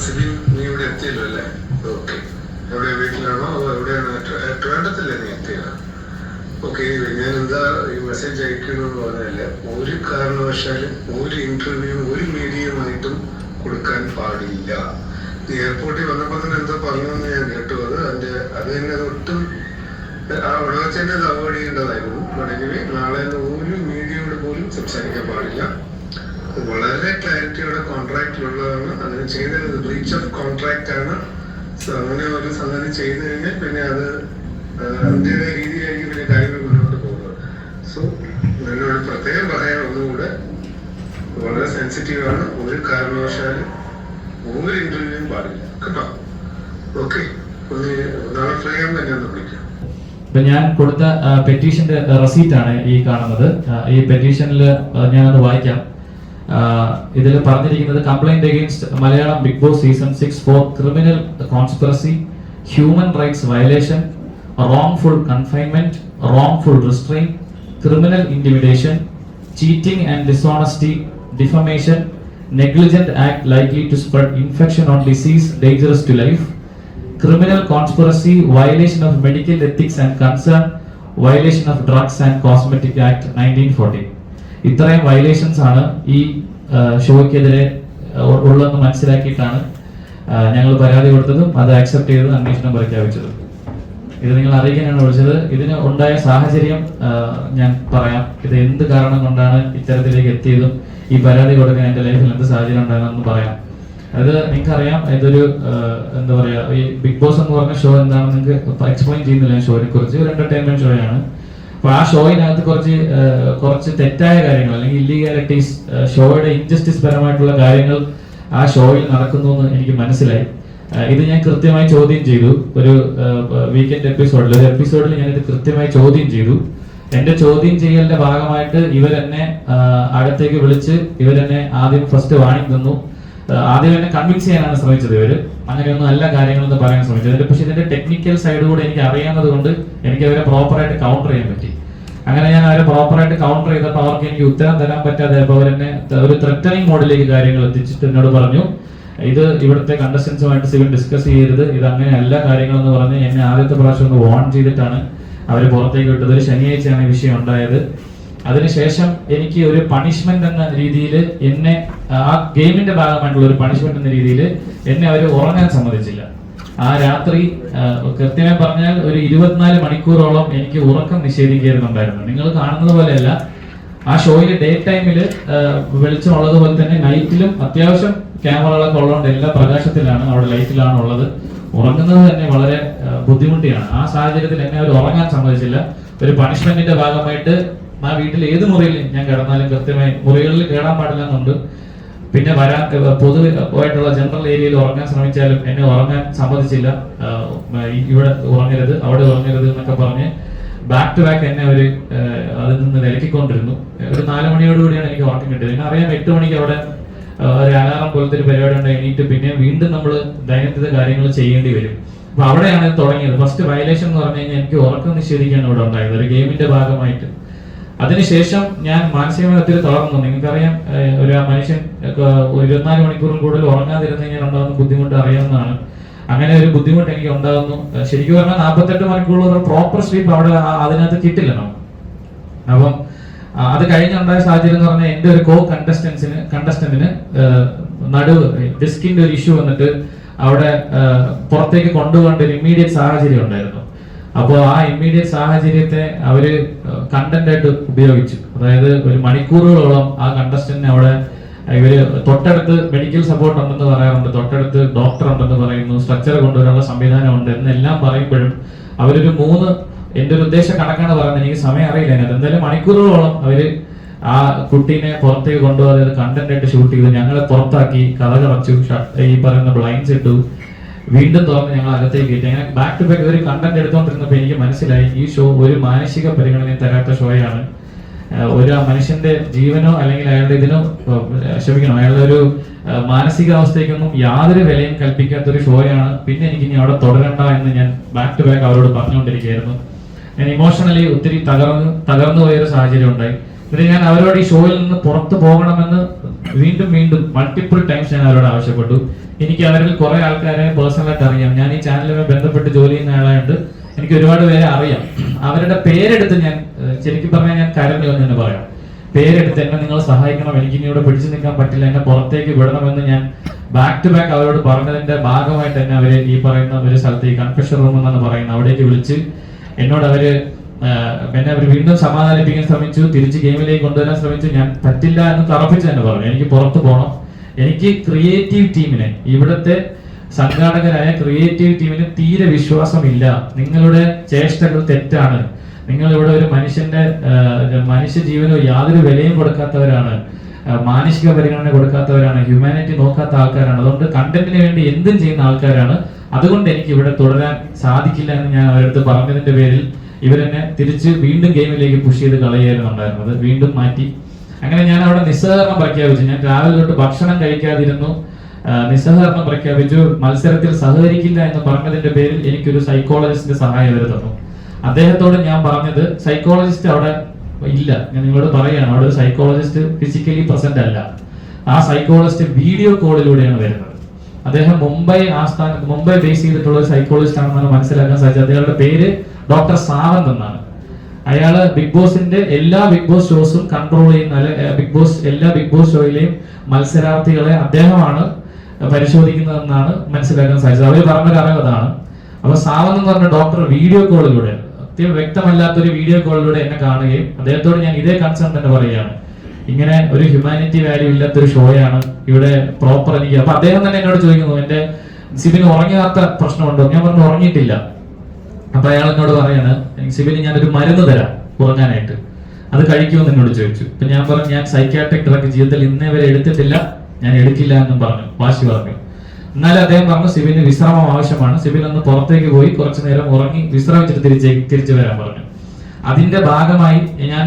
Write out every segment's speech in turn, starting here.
സിബിൻ നീ ഇവിടെ എത്തിയല്ലോ അല്ലേ? ഓക്കെ. എവിടെ വീട്ടിലാണോ അതോ എവിടെയാണ്? ട്ര- നീ എത്തിയത്? ഓക്കെ ഞാൻ എന്താ ഈ മെസ്സേജ് അയക്കണമെന്ന് പറഞ്ഞാൽ ഒരു കാരണവശാലും ഒരു ഇന്റർവ്യൂ ഒരു മീഡിയയുമായിട്ടും കൊടുക്കാൻ പാടില്ല. എയർപോർട്ടിൽ വന്നപ്പോൾ തന്നെ എന്തോ പറഞ്ഞെന്ന് ഞാൻ കേട്ടു. അത് അതിന്റെ അത് തന്നെ ഒട്ടും ആ അവോയ്ഡ് ചെയ്യേണ്ടതായിരുന്നു ബട്ട് എനിവേ നാളെ ഒരു മീഡിയയോട് പോലും സംസാരിക്കാൻ പാടില്ല. വളരെ ക്ലാരിറ്റിയോടെ കോൺട്രാക്റ്റിലുള്ളതാണ് അങ്ങനെ ചെയ്തത് ബ്രീച്ച് ഓഫ് കോൺട്രാക്റ്റ് ആണ്. സോ അങ്ങനെ ഒരു സംഗതി ചെയ്തു കഴിഞ്ഞാൽ പിന്നെ അത് അതിന്റെതായ രീതിയിലായിരിക്കും പിന്നെ കാര്യങ്ങൾ മുന്നോട്ട് പോകുന്നത്. സോ എന്നോട് പ്രത്യേകം പറയാൻ ഒന്നുകൂടെ. വളരെ സെൻസിറ്റീവ് ആണ്. ഒരു കാരണവശാലും ഒരു ഇന്റർവ്യൂവും പാടില്ല. കേട്ടോ? ഓക്കെ ഒന്ന് നാളെ ഫ്രീ ആകുമ്പോൾ ഒന്ന് വിളിക്കാം. ഇപ്പൊ ഞാൻ കൊടുത്ത പെറ്റീഷന്റെ റെസീറ്റ് ആണ് ഈ കാണുന്നത്. ഈ പെറ്റീഷനിൽ ഞാനത് വായിക്കാം. ഇതിൽ പറഞ്ഞിരിക്കുന്നത് complaint against Malayalam Bigg Boss season six four criminal conspiracy human rights violation wrongful confinement wrongful restraint criminal intimidation cheating and dishonesty defamation negligent act likely to spread infection or disease dangerous to life criminal conspiracy, violation of medical ethics and concern, violation of drugs and cosmetic act 1940. ഇത്രയും violations ആണ് ഈ ഷോയ്ക്കെതിരെ ഉള്ളതെന്ന് മനസ്സിലാക്കിയിട്ടാണ് ഞങ്ങൾ പരാതി കൊടുത്തതും അത് accept ചെയ്തതും അന്വേഷണം പ്രഖ്യാപിച്ചതും. ഇത് നിങ്ങൾ അറിയിക്കാനാണ് വിളിച്ചത്. ഇതിന് ഉണ്ടായ സാഹചര്യം ഞാൻ പറയാം. ഇത് എന്ത് കാരണം കൊണ്ടാണ് ഇത്തരത്തിലേക്ക് എത്തിയതും ഈ പരാതി കൊടുക്കാൻ എന്റെ ലൈഫിൽ എന്ത് സാഹചര്യം ഉണ്ടായെന്ന് പറയാം. അത് നിങ്ങൾക്കറിയാം. ഇതൊരു എന്താ പറയുക ഈ ബിഗ് ബോസ് എന്ന് പറഞ്ഞ ഷോ എന്താണെന്ന് നിങ്ങൾക്ക് എക്സ്പ്ലെയിൻ ചെയ്യുന്നില്ല ഷോയെ കുറിച്ച്. ഒരു എന്റർടൈൻമെന്റ് ഷോ അപ്പൊ ആ ഷോയിനകത്ത് കുറച്ച് കുറച്ച് തെറ്റായ കാര്യങ്ങൾ അല്ലെങ്കിൽ ഇല്ലീഗാലിറ്റീസ് ഷോയുടെ ഇൻജസ്റ്റിസ് പരമായിട്ടുള്ള കാര്യങ്ങൾ ആ ഷോയിൽ നടക്കുന്നു എന്ന് എനിക്ക് മനസ്സിലായി. ഇത് ഞാൻ കൃത്യമായി ചോദ്യം ചെയ്തു. ഒരു വീക്കെൻഡ് എപ്പിസോഡിൽ ഒരു എപ്പിസോഡിൽ ഞാൻ ഇത് കൃത്യമായി ചോദ്യം ചെയ്തു. എന്റെ ചോദ്യം ചെയ്യലിന്റെ ഭാഗമായിട്ട് ഇവരെന്നെ അകത്തേക്ക് വിളിച്ച് ഇവരെന്നെ ആദ്യം ഫസ്റ്റ് വാണിങ് തന്നു ആദ്യം എന്നെ കൺവിൻസ് ചെയ്യാനാണ് ശ്രമിച്ചത് ഇവർ. അങ്ങനെയൊന്നും അല്ല കാര്യങ്ങളെന്ന് പറയാൻ ശ്രമിച്ചത്. ഇതിന്റെ- പക്ഷെ ഇതിന്റെ ടെക്നിക്കൽ സൈഡ് കൂടെ എനിക്ക് അറിയാവുന്നത് കൊണ്ട് എനിക്ക് അവരെ പ്രോപ്പറായിട്ട് കൗണ്ടർ ചെയ്യാൻ പറ്റി. അങ്ങനെ ഞാൻ അവരെ പ്രോപ്പറായിട്ട് കൗണ്ടർ ചെയ്തപ്പോൾ അവർക്ക് എനിക്ക് ഉത്തരം തരാൻ പറ്റാതെ അപ്പോൾ അവരെന്നെ ഒരു ത്രെറ്റനിങ് മോഡിലേക്ക് കാര്യങ്ങൾ എത്തിച്ചിട്ട് എന്നോട് പറഞ്ഞു ഇത് ഇവിടുത്തെ കണ്ടസ്റ്റൻസുമായിട്ട് സിവിൽ ഡിസ്കസ് ചെയ്യരുത്. ഇത് അങ്ങനെ അങ്ങനെയല്ല കാര്യങ്ങളെന്ന് പറഞ്ഞ് എന്നെ ആദ്യത്തെ പ്രാവശ്യം ഒന്ന് വാൺ ചെയ്തിട്ടാണ് അവർ പുറത്തേക്ക് വിട്ടത്. ഒരു ശനിയാഴ്ചയാണ് ഈ വിഷയം ഉണ്ടായത്. അതിനുശേഷം എനിക്ക് ഒരു പണിഷ്മെന്റ് എന്ന രീതിയിൽ എന്നെ ആ ഗെയിമിന്റെ ഭാഗമായിട്ടുള്ള ഒരു പണിഷ്മെന്റ് എന്ന രീതിയിൽ എന്നെ അവർ ഉറങ്ങാൻ സമ്മതിച്ചില്ല. ആ രാത്രി കൃത്യമായി പറഞ്ഞാൽ ഒരു ഇരുപത്തിനാല് മണിക്കൂറോളം എനിക്ക് ഉറക്കം നിഷേധിക്കുന്നുണ്ടായിരുന്നു നിങ്ങൾ കാണുന്നത് പോലെയല്ല. ആ ഷോയിൽ ഡേ ടൈമിൽ വെളിച്ചമുള്ളത് പോലെ തന്നെ നൈറ്റിലും അത്യാവശ്യം ക്യാമറകളൊക്കെ ഉള്ളതുകൊണ്ട് എല്ലാ പ്രകാശത്തിലാണ് അവിടെ ലൈറ്റിലാണ് ഉള്ളത്. ഉറങ്ങുന്നത് തന്നെ വളരെ ബുദ്ധിമുട്ടിയാണ്. ആ സാഹചര്യത്തിൽ എന്നെ അവർ ഉറങ്ങാൻ സമ്മതിച്ചില്ല. ഒരു പണിഷ്മെന്റിന്റെ ഭാഗമായിട്ട് ആ വീട്ടിൽ ഏത് മുറിയിൽ ഞാൻ കിടന്നാലും കൃത്യമായി മുറികളിൽ കേടാൻ പാടില്ല എന്നുണ്ട്. പിന്നെ വരാൻ പൊതുവായിട്ടുള്ള ജനറൽ ഏരിയയിൽ ഉറങ്ങാൻ ശ്രമിച്ചാലും എന്നെ ഉറങ്ങാൻ സമ്മതിച്ചില്ല. ഇവിടെ ഉറങ്ങരുത് അവിടെ ഉറങ്ങരുത് എന്നൊക്കെ പറഞ്ഞ് ബാക്ക് ടു ബാക്ക് എന്നെ ഒരു അതിൽ നിന്ന് വിലക്കിക്കൊണ്ടിരുന്നു. ഒരു നാല് മണിയോടുകൂടിയാണ് എനിക്ക് ഉറക്കം കിട്ടിയത്. പിന്നെ അറിയാം എട്ട് മണിക്ക് അവിടെ ഒരു അലാറം പോലത്തെ ഒരു പരിപാടി ഉണ്ട് എണീറ്റ് പിന്നെ വീണ്ടും നമ്മൾ ദൈനംദിന കാര്യങ്ങൾ ചെയ്യേണ്ടി വരും. അപ്പൊ അവിടെയാണ് തുടങ്ങിയത്. ഫസ്റ്റ് വയലേഷൻ എന്ന് പറഞ്ഞു കഴിഞ്ഞാൽ എനിക്ക് ഉറക്കം നിഷേധിക്കാണ് ഇവിടെ ഉണ്ടായത് ഒരു ഗെയിമിന്റെ ഭാഗമായിട്ട്. അതിനുശേഷം ഞാൻ മാനസികമായി തളർന്നു. നിങ്ങൾക്കറിയാം ഒരു മനുഷ്യൻ ഇരുപത്തിനാല് മണിക്കൂറിൽ കൂടുതൽ ഉറങ്ങാതിരുന്നു കഴിഞ്ഞാൽ ഉണ്ടാകുന്ന ബുദ്ധിമുട്ട് അറിയാവുന്നതാണ്. അങ്ങനെ ഒരു ബുദ്ധിമുട്ട് എനിക്ക് ഉണ്ടാകുന്നു. ശരിക്കും പറഞ്ഞാൽ നാൽപ്പത്തെട്ട് മണിക്കൂർ പ്രോപ്പർ സ്ലീപ്പ് അവിടെ അതിനകത്ത് കിട്ടില്ല നമുക്ക്. അപ്പം അത് കഴിഞ്ഞുണ്ടായ സാഹചര്യം എന്ന് പറഞ്ഞാൽ എന്റെ ഒരു കോ കണ്ടസ്റ്റൻസിന് കണ്ടസ്റ്റന്റിന് നടുവ് ഡിസ്കിന്റെ ഒരു ഇഷ്യൂ വന്നിട്ട് അവിടെ പുറത്തേക്ക് കൊണ്ടുപോകേണ്ട ഒരു ഇമ്മീഡിയറ്റ് സാഹചര്യം ഉണ്ടായിരുന്നു. അപ്പോൾ ആ ഇമ്മീഡിയറ്റ് സാഹചര്യത്തെ അവർ കണ്ടന്റ് ആയിട്ട് ഉപയോഗിച്ചു. അതായത് ഒരു മണിക്കൂറുകളോളം ആ കണ്ടസ്റ്റന്റിനെ അവിടെ ഇവർ തൊട്ടടുത്ത് മെഡിക്കൽ സപ്പോർട്ട് ഉണ്ടെന്ന് പറയാറുണ്ട് തൊട്ടടുത്ത് ഡോക്ടർ ഉണ്ടെന്ന് പറയുന്നു സ്ട്രക്ചർ കൊണ്ടുവരാനുള്ള സംവിധാനം ഉണ്ട് എന്നെല്ലാം പറയുമ്പോഴും അവരൊരു മൂന്ന് എന്റെ ഒരു ഉദ്ദേശ കണക്കാണ് പറയുന്നത് എനിക്ക് സമയം അറിയില്ല അതിനകത്ത്. എന്തായാലും മണിക്കൂറുകളോളം അവർ ആ കുട്ടീനെ പുറത്തേക്ക് കൊണ്ടുപോകാതെ കണ്ടന്റ് ആയിട്ട് ഷൂട്ട് ചെയ്തു ഞങ്ങളെ പുറത്താക്കി കഥ കടച്ചു ഈ പറയുന്ന ബ്ലൈൻസ് ഇട്ടു വീണ്ടും തുറന്ന് ഞങ്ങൾ അകത്തേക്ക് കയറ്റി. അങ്ങനെ ബാക്ക് ടു ബാക്ക് ഒരു കണ്ടന്റ് എടുത്തുകൊണ്ടിരുന്നപ്പോൾ എനിക്ക് മനസ്സിലായി ഈ ഷോ ഒരു മാനസിക പരിഗണനയും തരാത്ത ഷോയാണ് ഒരു മനുഷ്യന്റെ ജീവനോ അല്ലെങ്കിൽ അയാളുടെ ഇതിനോ ക്ഷമിക്കണം അയാളുടെ ഒരു മാനസികാവസ്ഥയ്ക്കൊന്നും യാതൊരു വിലയും കൽപ്പിക്കാത്ത ഒരു ഷോയാണ് പിന്നെ എനിക്ക് ഇനി അവിടെ തുടരണ്ട എന്ന് ഞാൻ ബാക്ക് ടു ബാക്ക് അവരോട് പറഞ്ഞുകൊണ്ടിരിക്കുകയായിരുന്നു. ഞാൻ ഇമോഷണലി ഒത്തിരി തകർന്ന് തകർന്നു പോയൊരു സാഹചര്യം ഉണ്ടായി. പിന്നെ ഞാൻ അവരോട് ഈ ഷോയിൽ നിന്ന് പുറത്തു പോകണമെന്ന് വീണ്ടും വീണ്ടും മൾട്ടിപ്പിൾ ടൈംസ് ഞാൻ അവരോട് ആവശ്യപ്പെട്ടു. എനിക്ക് അവരിൽ കുറെ ആൾക്കാരെ പേഴ്സണലായിട്ട് അറിയാം. ഞാൻ ഈ ചാനലുമായി ബന്ധപ്പെട്ട് ജോലി ചെയ്യുന്ന ആളായതുകൊണ്ട് എനിക്ക് ഒരുപാട് പേരെ അറിയാം. അവരുടെ പേരെടുത്ത് ഞാൻ ശരിക്കും പറഞ്ഞാൽ ഞാൻ കരഞ്ഞു എന്ന് തന്നെ പറയാം. പേരെടുത്ത് എന്നെ നിങ്ങൾ സഹായിക്കണം എനിക്ക് ഇനി ഇവിടെ പിടിച്ചു നിൽക്കാൻ പറ്റില്ല എന്നെ പുറത്തേക്ക് വിടണമെന്ന് ഞാൻ ബാക്ക് ടു ബാക്ക് അവരോട് പറഞ്ഞതിന്റെ ഭാഗമായിട്ട് തന്നെ അവരെ ഈ പറയുന്ന ഒരു സ്ഥലത്ത് ഈ കൺഫെഷൻ റൂം എന്നാണ് പറയുന്നത്. അവിടേക്ക് വിളിച്ച് എന്നോട് അവർ എന്നെ അവർ വീണ്ടും സമാധാനിപ്പിക്കാൻ ശ്രമിച്ചു. തിരിച്ച് ഗെയിമിലേക്ക് കൊണ്ടുവരാൻ ശ്രമിച്ചു. ഞാൻ പറ്റില്ല എന്ന് തറപ്പിച്ച് തന്നെ പറഞ്ഞു. എനിക്ക് പുറത്ത് പോകണം എനിക്ക് ക്രിയേറ്റീവ് ടീമിനെ ഇവിടുത്തെ സംഘാടകരായ ക്രിയേറ്റീവ് ടീമിന് തീരെ വിശ്വാസമില്ല. നിങ്ങളുടെ ചേഷ്ടകൾ തെറ്റാണ്. നിങ്ങൾ ഇവിടെ ഒരു മനുഷ്യന്റെ മനുഷ്യ ജീവനോ യാതൊരു വിലയും കൊടുക്കാത്തവരാണ്. മാനുഷിക പരിഗണന കൊടുക്കാത്തവരാണ്. ഹ്യൂമാനിറ്റി നോക്കാത്ത ആൾക്കാരാണ്. അതുകൊണ്ട് കണ്ടന്റിന് വേണ്ടി എന്തും ചെയ്യുന്ന ആൾക്കാരാണ്. അതുകൊണ്ട് എനിക്ക് ഇവിടെ തുടരാൻ സാധിക്കില്ല എന്ന് ഞാൻ അവരടുത്ത് പറഞ്ഞതിന്റെ പേരിൽ ഇവരെന്നെ തിരിച്ച് വീണ്ടും ഗെയിമിലേക്ക് പുഷ് ചെയ്ത് കളയായിരുന്നു ഉണ്ടായിരുന്നത്. വീണ്ടും മാറ്റി. അങ്ങനെ ഞാൻ അവിടെ നിസ്സഹകരണം പ്രഖ്യാപിച്ചു. ഞാൻ രാവിലെ തൊട്ട് ഭക്ഷണം കഴിക്കാതിരുന്നു. നിസ്സഹകരണം പ്രഖ്യാപിച്ചു. മത്സരത്തിൽ സഹകരിക്കില്ല എന്ന് പറഞ്ഞതിന്റെ പേരിൽ എനിക്കൊരു സൈക്കോളജിസ്റ്റിന്റെ സഹായം അവർ തന്നു. അദ്ദേഹത്തോട് ഞാൻ പറഞ്ഞത് സൈക്കോളജിസ്റ്റ് അവിടെ ഇല്ല. ഞാൻ നിങ്ങളോട് പറയുകയാണ്. അവിടെ ഒരു സൈക്കോളജിസ്റ്റ് ഫിസിക്കലി പ്രസന്റ് അല്ല. ആ സൈക്കോളജിസ്റ്റ് വീഡിയോ കോളിലൂടെയാണ് വരുന്നത്. അദ്ദേഹം മുംബൈ ആസ്ഥാന മുംബൈ ബേസ് ചെയ്തിട്ടുള്ള ഒരു സൈക്കോളജിസ്റ്റ് ആണെന്നാണ് മനസ്സിലാക്കാൻ സാധിച്ചത്. അദ്ദേഹത്തിന്റെ പേര് ഡോക്ടർ സാവന്ത് എന്നാണ്. അയാൾ ബിഗ് ബോസിന്റെ എല്ലാ ബിഗ് ബോസ് ഷോസും കൺട്രോൾ ചെയ്യുന്ന ബിഗ് ബോസ് എല്ലാ ബിഗ് ബോസ് ഷോയിലെയും മത്സരാർത്ഥികളെ അദ്ദേഹമാണ് പരിശോധിക്കുന്നതെന്നാണ് മനസ്സിലാക്കാൻ സാധിച്ചത്. അവർ പറഞ്ഞ കാരണം അതാണ്. അപ്പൊ സാവന്ത് എന്ന് പറഞ്ഞ ഡോക്ടർ വീഡിയോ കോളിലൂടെ അത്യം വ്യക്തമല്ലാത്തൊരു വീഡിയോ കോളിലൂടെ എന്നെ കാണുകയും അദ്ദേഹത്തോട് ഞാൻ ഇതേ കൺസേൺ തന്നെ പറയുകയാണ്. ഇങ്ങനെ ഒരു ഹ്യൂമാനിറ്റി വാല്യൂ ഇല്ലാത്തൊരു ഷോയാണ് ഇവിടെ പ്രോപ്പർ എനിക്ക്. അപ്പൊ അദ്ദേഹം തന്നെ എന്നോട് ചോദിക്കുന്നു എന്റെ സിബിന് ഉറങ്ങാത്ത പ്രശ്നമുണ്ടോ? ഞാൻ പറഞ്ഞു ഉറങ്ങിയിട്ടില്ല. അപ്പൊ അയാൾ എന്നോട് പറയാണ് എനിക്ക് സിബിന് ഞാനൊരു മരുന്ന് തരാം ഉറങ്ങാനായിട്ട്. അത് കഴിക്കുമെന്ന് എന്നോട് ചോദിച്ചു. അപ്പൊ ഞാൻ പറഞ്ഞു ഞാൻ സൈക്യാട്രിക് ഡ്രഗ് ജീവിതത്തിൽ ഇന്നേ വരെ എടുത്തിട്ടില്ല. ഞാൻ എടുക്കില്ല എന്നും പറഞ്ഞു വാശി പറഞ്ഞു. എന്നാലും അദ്ദേഹം പറഞ്ഞു സിബിന് വിശ്രമം ആവശ്യമാണ്. സിബിൻ ഒന്ന് പുറത്തേക്ക് പോയി കുറച്ചു നേരം ഉറങ്ങി വിശ്രമിച്ചിട്ട് തിരിച്ച് തിരിച്ചു വരാൻ പറഞ്ഞു. അതിന്റെ ഭാഗമായി ഞാൻ